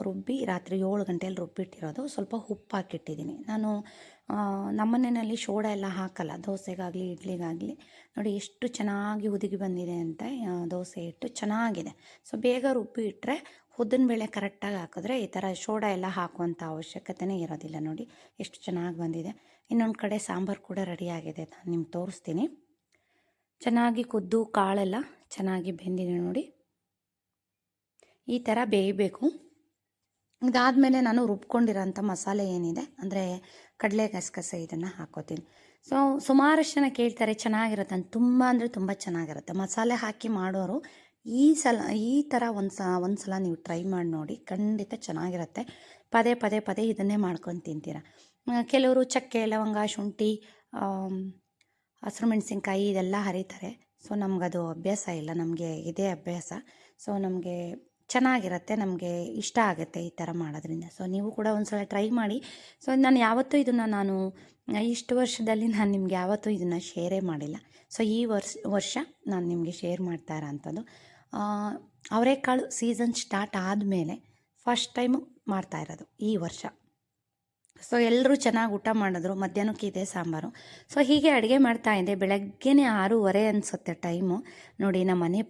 ರುಬ್ಬಿ ರಾತ್ರಿ ಏಳು ಗಂಟೆಯಲ್ಲಿ ರುಬ್ಬಿಟ್ಟಿರೋದು. ಸ್ವಲ್ಪ ಉಪ್ಪು ಹಾಕಿಟ್ಟಿದ್ದೀನಿ. ನಾನು ನಮ್ಮನೆಯಲ್ಲಿ ಶೋಡ ಎಲ್ಲ ಹಾಕಲ್ಲ, ದೋಸೆಗಾಗಲಿ, ಇಡ್ಲಿಗಾಗಲಿ. ನೋಡಿ, ಎಷ್ಟು ಚೆನ್ನಾಗಿ ಹುದುಗಿ ಬಂದಿದೆ ಅಂತ ದೋಸೆ ಹಿಟ್ಟು ಚೆನ್ನಾಗಿದೆ. ಸೊ ಬೇಗ ರುಬ್ಬಿ ಇಟ್ಟರೆ ಉದ್ದಿನಬೇಳೆ ಕರೆಕ್ಟಾಗಿ ಹಾಕಿದ್ರೆ ಈ ಥರ ಶೋಡ ಎಲ್ಲ ಹಾಕುವಂಥ ಅವಶ್ಯಕತೆನೇ ಇರೋದಿಲ್ಲ. ನೋಡಿ, ಎಷ್ಟು ಚೆನ್ನಾಗಿ ಬಂದಿದೆ. ಇನ್ನೊಂದು ಕಡೆ ಸಾಂಬಾರು ಕೂಡ ರೆಡಿಯಾಗಿದೆ ನಾನು ನಿಮ್ಗೆ ತೋರಿಸ್ತೀನಿ. ಚೆನ್ನಾಗಿ ಕುದ್ದು ಕಾಳೆಲ್ಲ ಚೆನ್ನಾಗಿ ಬೆಂದಿದೆ ನೋಡಿ. ಈ ಥರ ಬೇಯಬೇಕು. ಇದಾದಮೇಲೆ ನಾನು ರುಬ್ಕೊಂಡಿರೋಂಥ ಮಸಾಲೆ ಏನಿದೆ, ಅಂದರೆ ಕಡಲೆ ಗಸಗಸೆ ಇದನ್ನು ಹಾಕೋತೀನಿ. ಸೊ ಸುಮಾರಷ್ಟು ಜನ ಕೇಳ್ತಾರೆ, ಚೆನ್ನಾಗಿರುತ್ತೆ ಅಂತ. ತುಂಬ ಅಂದರೆ ತುಂಬ ಚೆನ್ನಾಗಿರುತ್ತೆ. ಮಸಾಲೆ ಹಾಕಿ ಮಾಡೋರು ಈ ಸಲ, ಈ ಥರ ಒಂದು ಸ, ಒಂದು ಸಲ ನೀವು ಟ್ರೈ ಮಾಡಿ ನೋಡಿ, ಖಂಡಿತ ಚೆನ್ನಾಗಿರುತ್ತೆ. ಪದೇ ಪದೇ ಪದೇ ಇದನ್ನೇ ಮಾಡ್ಕೊಂಡು ತಿಂತೀರ. ಕೆಲವರು ಚಕ್ಕೆ, ಲವಂಗ, ಶುಂಠಿ ಹಸಿರು ಮೆಣಸಿನ್ಕಾಯಿ ಇದೆಲ್ಲ ಹರಿತಾರೆ. ಸೊ ನಮಗದು ಅಭ್ಯಾಸ ಇಲ್ಲ, ನಮಗೆ ಇದೇ ಅಭ್ಯಾಸ. ಸೊ ನಮಗೆ ಚೆನ್ನಾಗಿರುತ್ತೆ, ನಮಗೆ ಇಷ್ಟ ಆಗುತ್ತೆ ಈ ಥರ ಮಾಡೋದ್ರಿಂದ. ಸೊ ನೀವು ಕೂಡ ಒಂದು ಸಲ ಟ್ರೈ ಮಾಡಿ. ಸೊ ನಾನು ಯಾವತ್ತೂ ಇದನ್ನು ನಾನು, ಇಷ್ಟು ವರ್ಷದಲ್ಲಿ ನಾನು ನಿಮ್ಗೆ ಯಾವತ್ತೂ ಇದನ್ನು ಶೇರೇ ಮಾಡಿಲ್ಲ. ಸೊ ಈ ವರ್ಷ ವರ್ಷ ನಾನು ನಿಮಗೆ ಶೇರ್ ಮಾಡ್ತಾ ಇರೋಂಥದ್ದು ಅವರೆಕಾಳು ಸೀಸನ್ ಸ್ಟಾರ್ಟ್ ಆದಮೇಲೆ ಫಸ್ಟ್ ಟೈಮು ಮಾಡ್ತಾ ಇರೋದು ಈ ವರ್ಷ. ಸೊ ಎಲ್ಲರೂ ಚೆನ್ನಾಗಿ ಊಟ ಮಾಡಿದ್ರು, ಮಧ್ಯಾಹ್ನಕ್ಕೆ ಇದೆ ಸಾಂಬಾರು. ಸೊ ಹೀಗೆ ಅಡುಗೆ ಮಾಡ್ತಾ ಇದ್ದೆ. ಬೆಳಗ್ಗೆನೇ ಆರೂವರೆ ಅನಿಸುತ್ತೆ ಟೈಮು ನೋಡಿ, ನಮ್ಮ ಮನೆ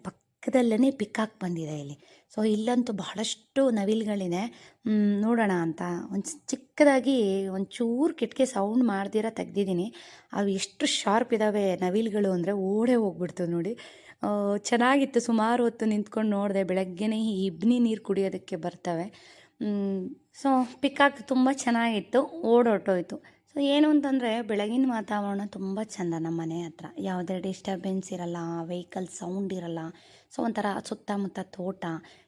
ಪಕ್ಕದಲ್ಲೇ ಪಿಕಾಕ್ ಬಂದಿದೆ ಇಲ್ಲಿ. ಸೊ ಇಲ್ಲಂತೂ ಬಹಳಷ್ಟು ನವಿಲುಗಳಿದೆ. ನೋಡೋಣ ಅಂತ. ಒಂದು ಚಿಕ್ಕದಾಗಿ ಒಂದು ಚೂರು ಕಿಟಕಿ ಸೌಂಡ್ ಮಾಡ್ದಿರ ತೆಗ್ದಿದ್ದೀನಿ. ಅವು ಎಷ್ಟು ಶಾರ್ಪ್ ಇದ್ದಾವೆ ನವಿಲುಗಳು ಅಂದರೆ ಓಡೇ ಹೋಗ್ಬಿಡ್ತು ನೋಡಿ. ಚೆನ್ನಾಗಿತ್ತು. ಸುಮಾರು ಹೊತ್ತು ನಿಂತ್ಕೊಂಡು ನೋಡಿದೆ. ಬೆಳಗ್ಗೆನೇ ಈ ಇಬ್ನಿ ನೀರು ಕುಡಿಯೋದಕ್ಕೆ ಬರ್ತವೆ. ಸೊ, ಪಿಕಾಕ್ ತುಂಬ ಚೆನ್ನಾಗಿತ್ತು. ಓಡೋಟೋಯ್ತು ಸೊ ಏನು ಅಂತಂದರೆ ಬೆಳಗಿನ ವಾತಾವರಣ ತುಂಬ ಚೆಂದ ನಮ್ಮ ಮನೆ ಹತ್ರ. ಯಾವುದೇ ಡಿಸ್ಟರ್ಬೆನ್ಸ್ ಇರಲ್ಲ, ವೆಹಿಕಲ್ ಸೌಂಡ್ ಇರಲ್ಲ ಸೊ, ಒಂಥರ ಸುತ್ತಮುತ್ತ ತೋಟ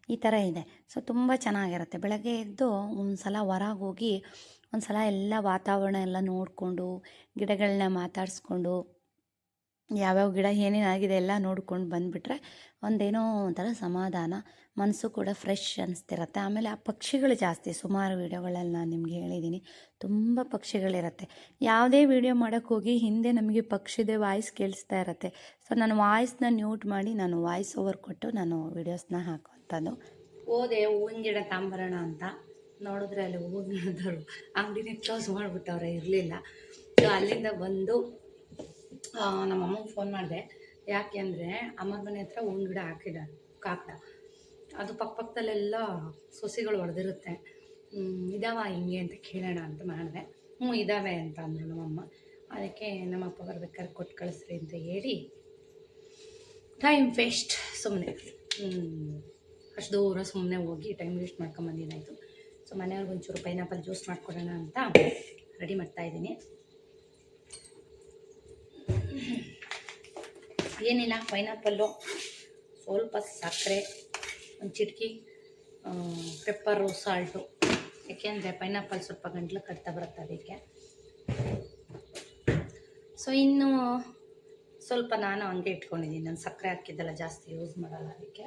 ಈ ಥರ ಇದೆ. ಸೊ, ತುಂಬ ಚೆನ್ನಾಗಿರುತ್ತೆ. ಬೆಳಗ್ಗೆ ಎದ್ದು ಒಂದು ಸಲ ಹೊರಗೆ ಹೋಗಿ ಒಂದು ಸಲ ಎಲ್ಲ ವಾತಾವರಣ ಎಲ್ಲ ನೋಡಿಕೊಂಡು ಗಿಡಗಳನ್ನ ಮಾತಾಡಿಸ್ಕೊಂಡು,
ಯಾವ್ಯಾವ ಗಿಡ ಏನೇನಾಗಿದೆ ಎಲ್ಲ ನೋಡ್ಕೊಂಡು ಬಂದುಬಿಟ್ರೆ ಒಂದೇನೋ ಒಂಥರ ಸಮಾಧಾನ. ಮನಸ್ಸು ಕೂಡ ಫ್ರೆಶ್ ಅನಿಸ್ತಿರತ್ತೆ. ಆಮೇಲೆ ಆ ಪಕ್ಷಿಗಳು ಜಾಸ್ತಿ, ಸುಮಾರು ವೀಡಿಯೋಗಳಲ್ಲಿ ನಾನು ನಿಮ್ಗೆ ಹೇಳಿದ್ದೀನಿ ತುಂಬ ಪಕ್ಷಿಗಳಿರುತ್ತೆ. ಯಾವುದೇ ವೀಡಿಯೋ ಮಾಡೋಕ್ಕೆ ಹೋಗಿ ಹಿಂದೆ ನಮಗೆ ಪಕ್ಷಿದೆ ವಾಯ್ಸ್ ಕೇಳಿಸ್ತಾ ಇರುತ್ತೆ. ಸೊ ನಾನು ವಾಯ್ಸ್ನ ಮ್ಯೂಟ್ ಮಾಡಿ ನಾನು ವಾಯ್ಸ್ ಓವರ್ ಕೊಟ್ಟು ನಾನು ವೀಡಿಯೋಸ್ನ ಹಾಕುವಂಥದ್ದು. ಹೋದೆ ಹೂವಿನ ಗಿಡ ತಾಂಬರೋಣ ಅಂತ. ನೋಡಿದ್ರೆ ಅಲ್ಲಿ ಹೂವಿನ ಗಿಡದವರು ಅಂಗಡಿನೇ ಕ್ಲೋಸ್ ಮಾಡಿಬಿಟ್ಟವ್ರೆ, ಇರಲಿಲ್ಲ. ಸೊ ಅಲ್ಲಿಂದ ಬಂದು ನಮ್ಮ ಅಮ್ಮಗೆ ಫೋನ್ ಮಾಡಿದೆ. ಯಾಕೆ ಅಂದರೆ ಅಮ್ಮನ ಮನೆ ಹತ್ರ ಹೂವಿನ ಗಿಡ ಹಾಕಿದ್ದಾರೆ ಕಾಕ್ದ ಅದು ಪಕ್ಕ ಪಕ್ಕದಲ್ಲೆಲ್ಲ ಸೊಸಿಗಳು ಹೊಡೆದಿರುತ್ತೆ ಇದಾವ ಹಿಂಗೆ ಅಂತ ಕೇಳೋಣ ಅಂತ ಮಾಡಿದೆ. ಹ್ಞೂ ಇದ್ದಾವೆ ಅಂತ ಅಂದರು ನಮ್ಮಮ್ಮ. ಅದಕ್ಕೆ ನಮ್ಮ ಅಪ್ಪಗಾರ ಕೊಟ್ಟು ಕಳಿಸ್ರಿ ಅಂತ ಹೇಳಿ ಟೈಮ್ ವೇಸ್ಟ್ ಸುಮ್ಮನೆ ಅಷ್ಟು ದೂರ ಸುಮ್ಮನೆ ಹೋಗಿ ಟೈಮ್ ವೇಸ್ಟ್ ಮಾಡ್ಕೊಂಬಂದಿದ್ದಾಯಿತು ಸೊ ಮನೆಯವ್ರಿಗೆ ಒಂಚೂರು ಪೈನಾಪಲ್ ಜ್ಯೂಸ್ ಮಾಡಿಕೊಡೋಣ ಅಂತ ರೆಡಿ ಮಾಡ್ತಾ ಇದ್ದೀನಿ. ಏನಿಲ್ಲ ಪೈನಾಪಲ್ಲು ಸ್ವಲ್ಪ ಸಕ್ಕರೆ. ಒಂದು ಚಿಟಕಿ ಪೆಪ್ಪರು ಸಾಲ್ಟು ಯಾಕೆಂದರೆ ಪೈನಾಪಲ್ ಸ್ವಲ್ಪ ಗಂಟ್ಲು ಕಟ್ತಾ ಬರುತ್ತೆ ಅದಕ್ಕೆ. ಸೊ ಇನ್ನು ಸ್ವಲ್ಪ ನಾನು ಹಂಗೆ ಇಟ್ಕೊಂಡಿದ್ದೀನಿ. ನಾನು ಸಕ್ಕರೆ ಹಾಕಿದ್ದೆಲ್ಲ ಜಾಸ್ತಿ ಯೂಸ್ ಮಾಡಲ್ಲ ಅದಕ್ಕೆ.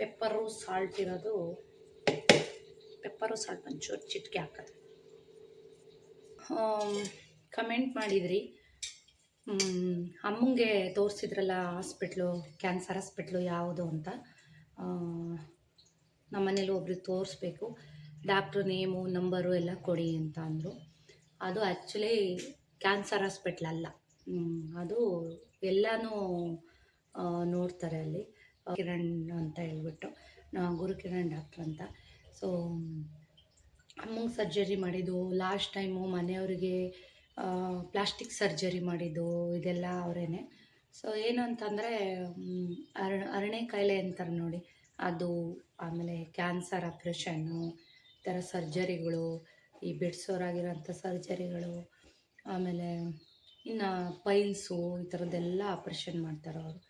ಪೆಪ್ಪರು ಸಾಲ್ಟ್ ಇರೋದು ಪೆಪ್ಪರು ಸಾಲ್ಟ್ ಒಂಚೂರು ಚಿಟಕಿ ಹಾಕೋದು. ಕಮೆಂಟ್ ಮಾಡಿದ್ರಿ. ಅಮ್ಮಂಗೆ ತೋರಿಸಿದ್ರಲ್ಲ ಹಾಸ್ಪಿಟ್ಲು, ಕ್ಯಾನ್ಸರ್ ಹಾಸ್ಪಿಟ್ಲು ಯಾವುದು ಅಂತ. ನಮ್ಮ ಮನೇಲಿ ಒಬ್ರಿಗೆ ತೋರಿಸ್ಬೇಕು. ಡಾಕ್ಟ್ರು ನೇಮು, ನಂಬರು ಎಲ್ಲ ಕೊಡಿ ಅಂತ ಅಂದರು. ಅದು ಆ್ಯಕ್ಚುಲಿ ಕ್ಯಾನ್ಸರ್ ಹಾಸ್ಪಿಟ್ಲ್ ಅಲ್ಲ. ಅದು ಎಲ್ಲನೂ ನೋಡ್ತಾರೆ ಅಲ್ಲಿ. ಕಿರಣ್ ಅಂತ ಹೇಳ್ಬಿಟ್ಟು ಗುರು ಕಿರಣ್ ಡಾಕ್ಟ್ರ್ ಅಂತ. ಸೊ ಅಮ್ಮಂಗೆ ಸರ್ಜರಿ ಮಾಡಿದ್ದು ಲಾಸ್ಟ್ ಟೈಮು ಮನೆಯವರಿಗೆ ಪ್ಲಾಸ್ಟಿಕ್ ಸರ್ಜರಿ ಮಾಡಿದ್ದು ಇದೆಲ್ಲ ಅವರೇನೆ. ಸೊ ಏನು ಅಂತಂದರೆ ಅರ ಅರಣೆ ಕಾಯಿಲೆ ಅಂತಾರೆ ನೋಡಿ. ಅದು ಆಮೇಲೆ ಕ್ಯಾನ್ಸರ್ ಆಪ್ರೇಷನ್ನು ಈ ಥರ ಸರ್ಜರಿಗಳು, ಈ ಬಿಡ್ಸೋರಾಗಿರೋಂಥ ಸರ್ಜರಿಗಳು, ಆಮೇಲೆ ಇನ್ನು ಪೈಲ್ಸು ಈ ಥರದ್ದೆಲ್ಲ ಆಪ್ರೇಷನ್ ಮಾಡ್ತಾರೆ ಅವರು.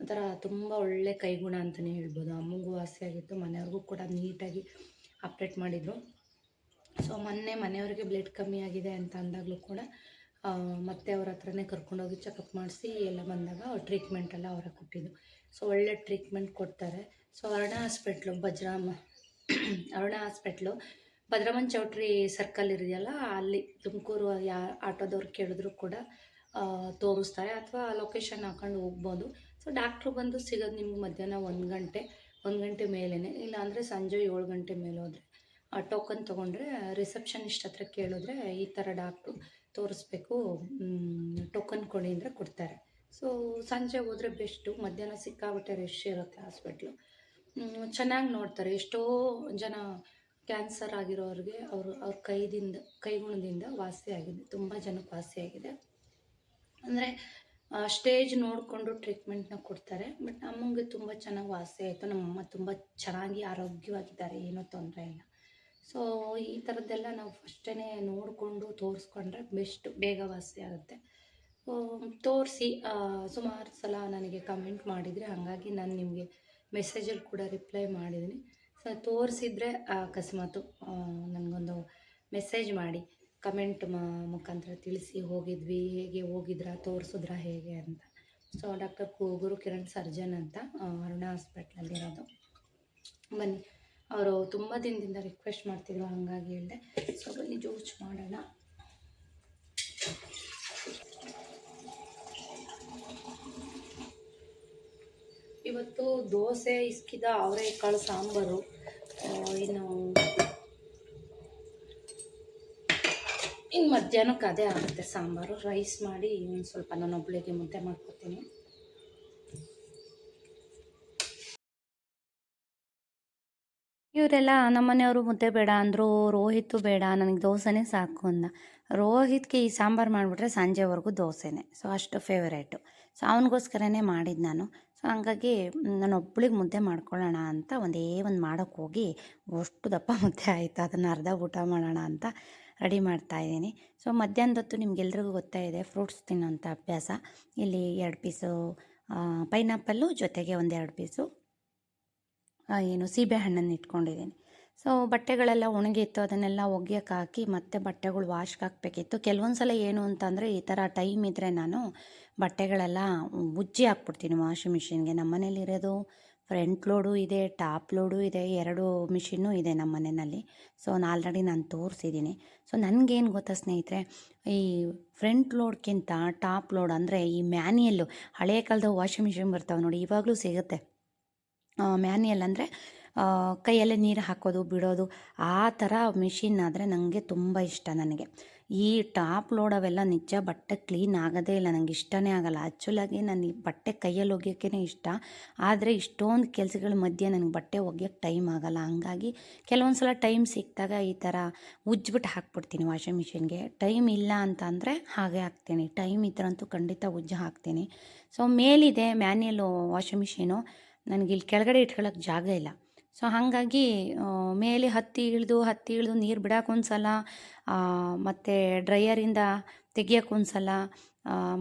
ಒಂಥರ ತುಂಬ ಒಳ್ಳೆ ಕೈಗುಣ ಅಂತಲೇ ಹೇಳ್ಬೋದು. ಅಮ್ಮಗೂ ಆಗಿತ್ತು ಮನೆಯವ್ರಿಗೂ ಕೂಡ ನೀಟಾಗಿ ಆಪ್ರೇಟ್ ಮಾಡಿದರು. ಸೊ ಮೊನ್ನೆ ಮನೆಯವ್ರಿಗೆ ಬ್ಲಡ್ ಕಮ್ಮಿ ಆಗಿದೆ ಅಂತ ಅಂದಾಗಲೂ ಕೂಡ ಮತ್ತೆ ಅವ್ರ ಹತ್ರನೇ ಕರ್ಕೊಂಡೋಗಿ ಚೆಕಪ್ ಮಾಡಿಸಿ ಎಲ್ಲ ಬಂದಾಗ ಟ್ರೀಟ್ಮೆಂಟ್ ಎಲ್ಲ ಅವರ ಕೊಟ್ಟಿದ್ದು. ಸೊ ಒಳ್ಳೆ ಟ್ರೀಟ್ಮೆಂಟ್ ಕೊಡ್ತಾರೆ. ಸೊ ಅರುಣ ಹಾಸ್ಪಿಟ್ಲು ಬಜ್ರಾಮ ಅರುಣ ಹಾಸ್ಪಿಟ್ಲು ಭದ್ರಮನ್ ಚೌಟ್ರಿ ಸರ್ಕಲ್ ಇದೆಯಲ್ಲ ಅಲ್ಲಿ ತುಮಕೂರು ಯಾ, ಆಟೋದವ್ರು ಕೇಳಿದ್ರು ಕೂಡ ತೋರಿಸ್ತಾರೆ ಅಥವಾ ಲೊಕೇಶನ್ ಹಾಕೊಂಡು ಹೋಗ್ಬೋದು. ಸೊ ಡಾಕ್ಟ್ರು ಬಂದು ಸಿಗೋದು ನಿಮ್ಗೆ ಮಧ್ಯಾಹ್ನ ಒಂದು ಗಂಟೆ ಒಂದು ಗಂಟೆ ಮೇಲೇ ಇಲ್ಲಾಂದರೆ ಸಂಜೆ ಏಳು ಗಂಟೆ ಮೇಲೆ ಹೋದರೆ. ಟೋಕನ್ ತೊಗೊಂಡ್ರೆ ರಿಸೆಪ್ಷನಿಸ್ಟ್ ಹತ್ರ ಕೇಳಿದ್ರೆ ಈ ಥರ ಡಾಕ್ಟ್ರು ತೋರಿಸ್ಬೇಕು ಟೋಕನ್ ಕೊಡಿ ಅಂದರೆ ಕೊಡ್ತಾರೆ. ಸೊ ಸಂಜೆ ಹೋದರೆ ಬೆಸ್ಟು ಮಧ್ಯಾಹ್ನ ಸಿಕ್ಕಾಬಿಟ್ಟೆ ರಶ್ ಇರುತ್ತೆ ಹಾಸ್ಪಿಟ್ಲು ಚೆನ್ನಾಗಿ ನೋಡ್ತಾರೆ. ಎಷ್ಟೋ ಜನ ಕ್ಯಾನ್ಸರ್ ಆಗಿರೋರಿಗೆ ಅವರು, ಅವ್ರ ಕೈದಿಂದ, ಕೈಗುಣದಿಂದ ವಾಸಿಯಾಗಿದೆ ತುಂಬ ಜನಕ್ಕೆ ವಾಸಿಯಾಗಿದೆ ಅಂದರೆ ಸ್ಟೇಜ್ ನೋಡಿಕೊಂಡು ಟ್ರೀಟ್ಮೆಂಟ್ನ ಕೊಡ್ತಾರೆ. ಬಟ್ ನಮಗೆ ತುಂಬ ಚೆನ್ನಾಗಿ ವಾಸಿ ಆಯಿತು. ನಮ್ಮಮ್ಮ ತುಂಬ ಚೆನ್ನಾಗಿ ಆರೋಗ್ಯವಾಗಿದ್ದಾರೆ. ಏನೂ ತೊಂದರೆ ಇಲ್ಲ. ಸೊ ಈ ಥರದ್ದೆಲ್ಲ ನಾವು ಫಸ್ಟೇ ನೋಡಿಕೊಂಡು ತೋರಿಸ್ಕೊಂಡ್ರೆ ಬೆಸ್ಟ್, ಬೇಗ ವಾಸಿ ಆಗುತ್ತೆ. ತೋರಿಸಿ ಸುಮಾರು ಸಲ ನನಗೆ ಕಮೆಂಟ್ ಮಾಡಿದರೆ ಹಾಗಾಗಿ ನಾನು ನಿಮಗೆ ಮೆಸೇಜಲ್ಲಿ ಕೂಡ ರಿಪ್ಲೈ ಮಾಡಿದ್ದೀನಿ. ಸೊ ತೋರಿಸಿದ್ರೆ ಅಕಸ್ಮಾತು ನನಗೊಂದು ಮೆಸೇಜ್ ಮಾಡಿ. ಕಮೆಂಟ್ ಮುಖಾಂತರ ತಿಳಿಸಿ ಹೋಗಿದ್ವಿ, ಹೇಗೆ ಹೋಗಿದ್ರಾ, ತೋರಿಸಿದ್ರಾ ಹೇಗೆ ಅಂತ. ಸೊ ಡಾಕ್ಟರ್ ಕೂಗುರು ಕಿರಣ್ ಸರ್ಜನ್ ಅಂತ ಅರುಣ ಹಾಸ್ಪಿಟ್ಲಲ್ಲಿರೋದು ಬನ್ನಿ. ಅವರು ತುಂಬ ದಿನದಿಂದ ರಿಕ್ವೆಸ್ಟ್ ಮಾಡ್ತಿದ್ರು, ಹಾಗಾಗಿ ಹೇಳಿದೆ. ಸೊ ಬನ್ನಿ ಜ್ಯೂಸ್ ಮಾಡೋಣ. ಇವತ್ತು ದೋಸೆ, ಇಸ್ಕಿದ ಅವರೆಕಾಳು ಸಾಂಬಾರು ಏನು ಇನ್ನು ಮಧ್ಯಾಹ್ನಕ್ಕೆ ಅದೇ ಆಗುತ್ತೆ ಸಾಂಬಾರು. ರೈಸ್ ಮಾಡಿ ಒಂದು ಸ್ವಲ್ಪ ನಾನು ಒಬ್ಬಳಿಗೆ ಮುದ್ದೆ ಮಾಡ್ಕೊತೀನಿ. ಇವರೆಲ್ಲ ನಮ್ಮನೆಯವರು ಮುದ್ದೆ ಬೇಡ ಅಂದರು, ರೋಹಿತ್ತು ಬೇಡ, ನನಗೆ ದೋಸೆನೇ ಸಾಕು ಅಂದ. ರೋಹಿತ್ಗೆ ಈ ಸಾಂಬಾರು ಮಾಡಿಬಿಟ್ರೆ ಸಂಜೆವರೆಗೂ ದೋಸೆನೇ. ಸೊ ಅಷ್ಟು ಫೇವರೇಟು ಸೊ ಅವನಿಗೋಸ್ಕರನೇ ಮಾಡಿದ್ದು ನಾನು. ಸೊ ಹಂಗಾಗಿ ನಾನು ಮುದ್ದೆ ಮಾಡ್ಕೊಳ್ಳೋಣ ಅಂತ ಒಂದೇ ಒಂದು ಮಾಡೋಕ್ಕೆ ಹೋಗಿ ಅಷ್ಟು ದಪ್ಪ ಮುದ್ದೆ ಆಯಿತು. ಅದನ್ನು ಅರ್ಧ ಊಟ ಮಾಡೋಣ ಅಂತ ರೆಡಿ ಮಾಡ್ತಾ ಇದ್ದೀನಿ. ಸೊ ಮಧ್ಯಾಹ್ನದೊತ್ತು ನಿಮಗೆಲ್ರಿಗೂ ಗೊತ್ತೇ ಇದೆ, ಫ್ರೂಟ್ಸ್ ತಿನ್ನೋಂಥ ಅಭ್ಯಾಸ. ಇಲ್ಲಿ ಎರಡು ಪೀಸು ಪೈನಾಪಲ್ಲು ಜೊತೆಗೆ ಒಂದೆರಡು ಪೀಸು ಏನು ಸೀಬೆ ಹಣ್ಣನ್ನು ಇಟ್ಕೊಂಡಿದ್ದೀನಿ.
ಸೊ ಬಟ್ಟೆಗಳೆಲ್ಲ ಒಣಗಿತ್ತು, ಅದನ್ನೆಲ್ಲ ಒಗ್ಯಕ್ಕೆ ಹಾಕಿ ಮತ್ತೆ ಬಟ್ಟೆಗಳು ವಾಶ್ಗೆ ಹಾಕಬೇಕಿತ್ತು. ಕೆಲವೊಂದು ಸಲ ಏನು ಅಂತಂದರೆ ಈ ಥರ ಟೈಮ್ ಇದ್ದರೆ ನಾನು ಬಟ್ಟೆಗಳೆಲ್ಲ ಉಜ್ಜಿ ಹಾಕ್ಬಿಡ್ತೀನಿ ವಾಷಿಂಗ್ ಮಿಷಿನ್ಗೆ ನಮ್ಮ ಮನೇಲಿರೋದು ಫ್ರಂಟ್ ಲೋಡು ಇದೆ ಟಾಪ್ ಲೋಡು ಇದೆ, ಎರಡು ಮಿಷಿನ್ನು ಇದೆ ನಮ್ಮ ಮನೆಯಲ್ಲಿ. ಸೊ ನಾನು ಆಲ್ರೆಡಿ ನಾನು ತೋರಿಸಿದ್ದೀನಿ. ಸೊ ನನಗೇನು ಗೊತ್ತಾ ಸ್ನೇಹಿತರೆ, ಈ ಫ್ರಂಟ್ ಲೋಡ್ಗಿಂತ ಟಾಪ್ ಲೋಡ್ ಅಂದರೆ ಈ ಮ್ಯಾನ್ಯಲ್ಲು ಹಳೆಯ ಕಾಲದ ವಾಷಿಂಗ್ ಮಿಷಿನ್ ಬರ್ತಾವೆ ನೋಡಿ, ಇವಾಗಲೂ ಸಿಗುತ್ತೆ. ಮ್ಯಾನ್ಯಲ್ ಅಂದರೆ ಕೈಯಲ್ಲೇ ನೀರು ಹಾಕೋದು, ಬಿಡೋದು, ಆ ಥರ ಮಿಷಿನ್ ಆದರೆ ನನಗೆ ತುಂಬ ಇಷ್ಟ ನನಗೆ. ಈ ಟಾಪ್ ಲೋಡ್ ಅವೆಲ್ಲ ನಿಜ ಬಟ್ಟೆ ಕ್ಲೀನ್ ಆಗೋದೇ ಇಲ್ಲ ನನಗೆ ಇಷ್ಟನೇ ಆಗಲ್ಲ. ಆ್ಯಕ್ಚುಲಾಗಿ ನಾನು ಬಟ್ಟೆ ಕೈಯಲ್ಲಿ ಒಗೆಯೋಕ್ಕೇ ಇಷ್ಟ. ಆದರೆ ಇಷ್ಟೊಂದು ಕೆಲಸಗಳ ಮಧ್ಯೆ ನನಗೆ ಬಟ್ಟೆ ಒಗೆಯೋಕ್ಕೆ ಟೈಮ್ ಆಗಲ್ಲ. ಹಂಗಾಗಿ ಕೆಲವೊಂದು ಸಲ ಟೈಮ್ ಸಿಕ್ಕಿದಾಗ ಈ ಥರ ಉಜ್ಜಿಬಿಟ್ಟು ಹಾಕ್ಬಿಡ್ತೀನಿ ವಾಷಿಂಗ್ ಮಿಷಿನ್ಗೆ ಟೈಮ್ ಇಲ್ಲ ಅಂತ ಅಂದರೆ ಹಾಗೆ ಹಾಕ್ತೀನಿ. ಟೈಮ್ ಇದ್ರಂತೂ ಖಂಡಿತ ಉಜ್ಜಿ ಹಾಕ್ತೀನಿ. ಸೊ ಮೇಲಿದೆ ಮ್ಯಾನ್ಯಲ್ ವಾಷಿಂಗ್ ಮಿಷಿನು ನನಗೆ ಇಲ್ಲಿ ಕೆಳಗಡೆ ಇಟ್ಕೊಳ್ಳೋಕೆ ಜಾಗ ಇಲ್ಲ. ಸೊ ಹಾಗಾಗಿ ಮೇಲೆ ಹತ್ತಿ ಇಳಿದು ಹತ್ತಿ ಇಳಿದು ನೀರು ಬಿಡೋಕೆ ಮತ್ತು ಡ್ರೈಯರಿಂದ ತೆಗಿಯೋಕೆ ಒಂದು ಸಲ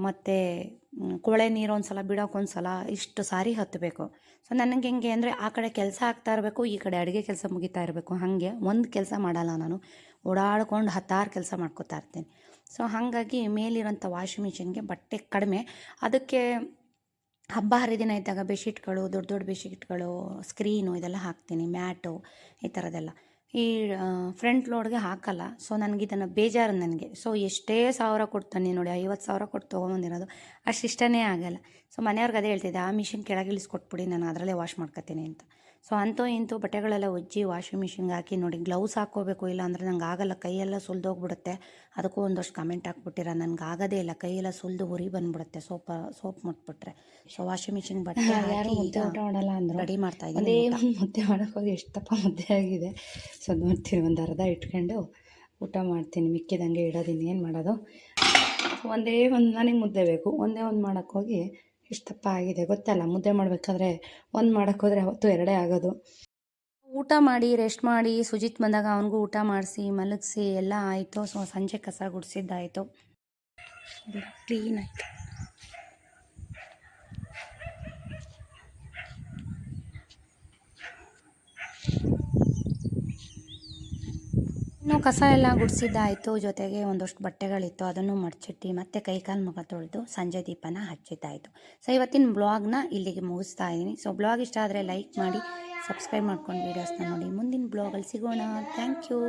ಮತ್ತು ಕೊಳೆ ನೀರು ಒಂದು ಸಲ ಬಿಡೋಕೆ ಇಷ್ಟು ಸಾರಿ ಹತ್ತಬೇಕು. ಸೊ ನನಗೆ ಹೆಂಗೆ ಅಂದರೆ ಆ ಕಡೆ ಕೆಲಸ ಆಗ್ತಾ ಇರಬೇಕು, ಈ ಕಡೆ ಅಡುಗೆ ಕೆಲಸ ಮುಗಿತಾ ಇರಬೇಕು. ಹಾಗೆ ಒಂದು ಕೆಲಸ ಮಾಡಲ್ಲ ನಾನು, ಓಡಾಡ್ಕೊಂಡು ಹತ್ತಾರು ಕೆಲಸ ಮಾಡ್ಕೊತಾ ಇರ್ತೀನಿ. ಸೊ ಹಾಗಾಗಿ ಮೇಲಿರೋಂಥ ವಾಷಿಂಗ್ ಮಿಷಿನ್ಗೆ ಬಟ್ಟೆ ಕಡಿಮೆ. ಅದಕ್ಕೆ ಹಬ್ಬ ಹರಿದಿನ ಇದ್ದಾಗ ಬೆಡ್ಶೀಟ್ಗಳು, ದೊಡ್ಡ ದೊಡ್ಡ ಬೆಡ್ಶೀಟ್ಗಳು, ಸ್ಕ್ರೀನು ಇದೆಲ್ಲ ಹಾಕ್ತೀನಿ, ಮ್ಯಾಟು ಈ ಥರದ್ದೆಲ್ಲ. ಈ ಫ್ರಂಟ್ ಲೋಡ್ಗೆ ಹಾಕಲ್ಲ. ಸೊ ನನಗೆ ಇದನ್ನು ಬೇಜಾರು ನನಗೆ. ಸೊ, ಎಷ್ಟೇ ಸಾವಿರ ಕೊಡ್ತಾನೆ ನೋಡಿ, ಐವತ್ತು ಸಾವಿರ ಕೊಟ್ಟು ತೊಗೊಂಬಂದಿರೋದು ಅಷ್ಟು ಇಷ್ಟನೇ ಆಗಲ್ಲ. ಸೊ, ಮನೆಯವ್ರಿಗೆ ಅದೇ ಹೇಳ್ತಿದ್ದೆ, ಆ ಮಿಷಿನ್ ಕೆಳಗೆ ಇಳಿಸ್ಕೊಟ್ಬಿಡಿ, ನಾನು ಅದರಲ್ಲೇ ವಾಶ್ ಮಾಡ್ಕೊತೀನಿ ಅಂತ. ಸೊ ಅಂತೂ ಇಂತೂ ಬಟ್ಟೆಗಳೆಲ್ಲ ಉಜ್ಜಿ ವಾಷಿಂಗ್ ಮಿಷಿನ್ಗೆ ಹಾಕಿ ನೋಡಿ ಗ್ಲೌಸ್ ಹಾಕ್ಕೋಬೇಕು ಇಲ್ಲ ಅಂದರೆ ನಂಗೆ ಆಗಲ್ಲ ಕೈಯೆಲ್ಲ ಸುಲಿದೋಗ್ಬಿಡುತ್ತೆ. ಅದಕ್ಕೂ ಒಂದಷ್ಟು ಕಮೆಂಟ್ ಹಾಕ್ಬಿಟ್ಟಿರ ನನಗೆ ಆಗೋದೇ ಇಲ್ಲ ಕೈಯೆಲ್ಲ ಸುಲಿದು ಉರಿ ಬಂದ್ಬಿಡುತ್ತೆ ಸೋಪ ಸೋಪ್ ಮುಟ್ಬಿಟ್ರೆ. ಸೊ ವಾಷಿಂಗ್ ಮಿಷಿನ್ ಬಟ್ಟೆ
ಯಾರು ಮುದ್ದೆ ಊಟ ಮಾಡಲ್ಲ ಅಂದ್ರೆ.
ರೆಡಿ ಮಾಡ್ತಾ ಇದ್ದೀನಿ
ಮುದ್ದೆ ಮಾಡೋಕ್ಕೋಗಿ ಎಷ್ಟಪ್ಪ ಮುದ್ದೆ ಆಗಿದೆ. ಸೊ ನೋಡ್ತೀನಿ ಒಂದು ಅರ್ಧ ಇಟ್ಕೊಂಡು ಊಟ ಮಾಡ್ತೀನಿ ಮಿಕ್ಕಿದಂಗೆ ಇಡೋದು ಇನ್ನೇನು ಮಾಡೋದು. ಒಂದೇ ಒಂದು ನನಗೆ ಮುದ್ದೆ ಬೇಕು. ಒಂದೇ ಒಂದು ಮಾಡೋಕ್ಕೆ ಹೋಗಿ ಎಷ್ಟಪ್ಪ ಆಗಿದೆ ಗೊತ್ತಲ್ಲ ಮುದ್ದೆ ಮಾಡಬೇಕಾದ್ರೆ ಒಂದು ಮಾಡೋಕ್ಕೆ ಹೋದರೆ ಅವತ್ತು ಎರಡೇ ಆಗೋದು.
ಊಟ ಮಾಡಿ ರೆಸ್ಟ್ ಮಾಡಿ, ಸುಜಿತ್ ಬಂದಾಗ ಅವನಿಗೂ ಊಟ ಮಾಡಿಸಿ, ಮಲಗಿಸಿ, ಎಲ್ಲ ಆಯಿತು. ಸೊ, ಸಂಜೆ ಕಸ ಗುಡಿಸಿದ್ದಾಯಿತು. ಕ್ಲೀನ್ ಆಯಿತು ಇನ್ನು ಕಸ ಎಲ್ಲ ಗುಡಿಸಿದ್ದಾಯಿತು, ಜೊತೆಗೆ ಒಂದಷ್ಟು ಬಟ್ಟೆಗಳಿತ್ತು, ಅದನ್ನು ಮಡಚಿಟ್ಟು ಮತ್ತೆ ಕೈಕಾಲು ಮುಖ ತೊಳೆದು ಸಂಜೆ ದೀಪನ ಹಚ್ಚಿದ್ದಾಯಿತು. ಸೊ ಇವತ್ತಿನ ಬ್ಲಾಗ್ನ ಇಲ್ಲಿಗೆ ಮುಗಿಸ್ತಾ ಇದ್ದೀನಿ. ಸೊ ಬ್ಲಾಗ್ ಇಷ್ಟ ಆದರೆ ಲೈಕ್ ಮಾಡಿ, ಸಬ್ಸ್ಕ್ರೈಬ್ ಮಾಡ್ಕೊಂಡು ವೀಡಿಯೋಸ್ನ ನೋಡಿ. ಮುಂದಿನ ಬ್ಲಾಗಲ್ಲಿ ಸಿಗೋಣ. Thank you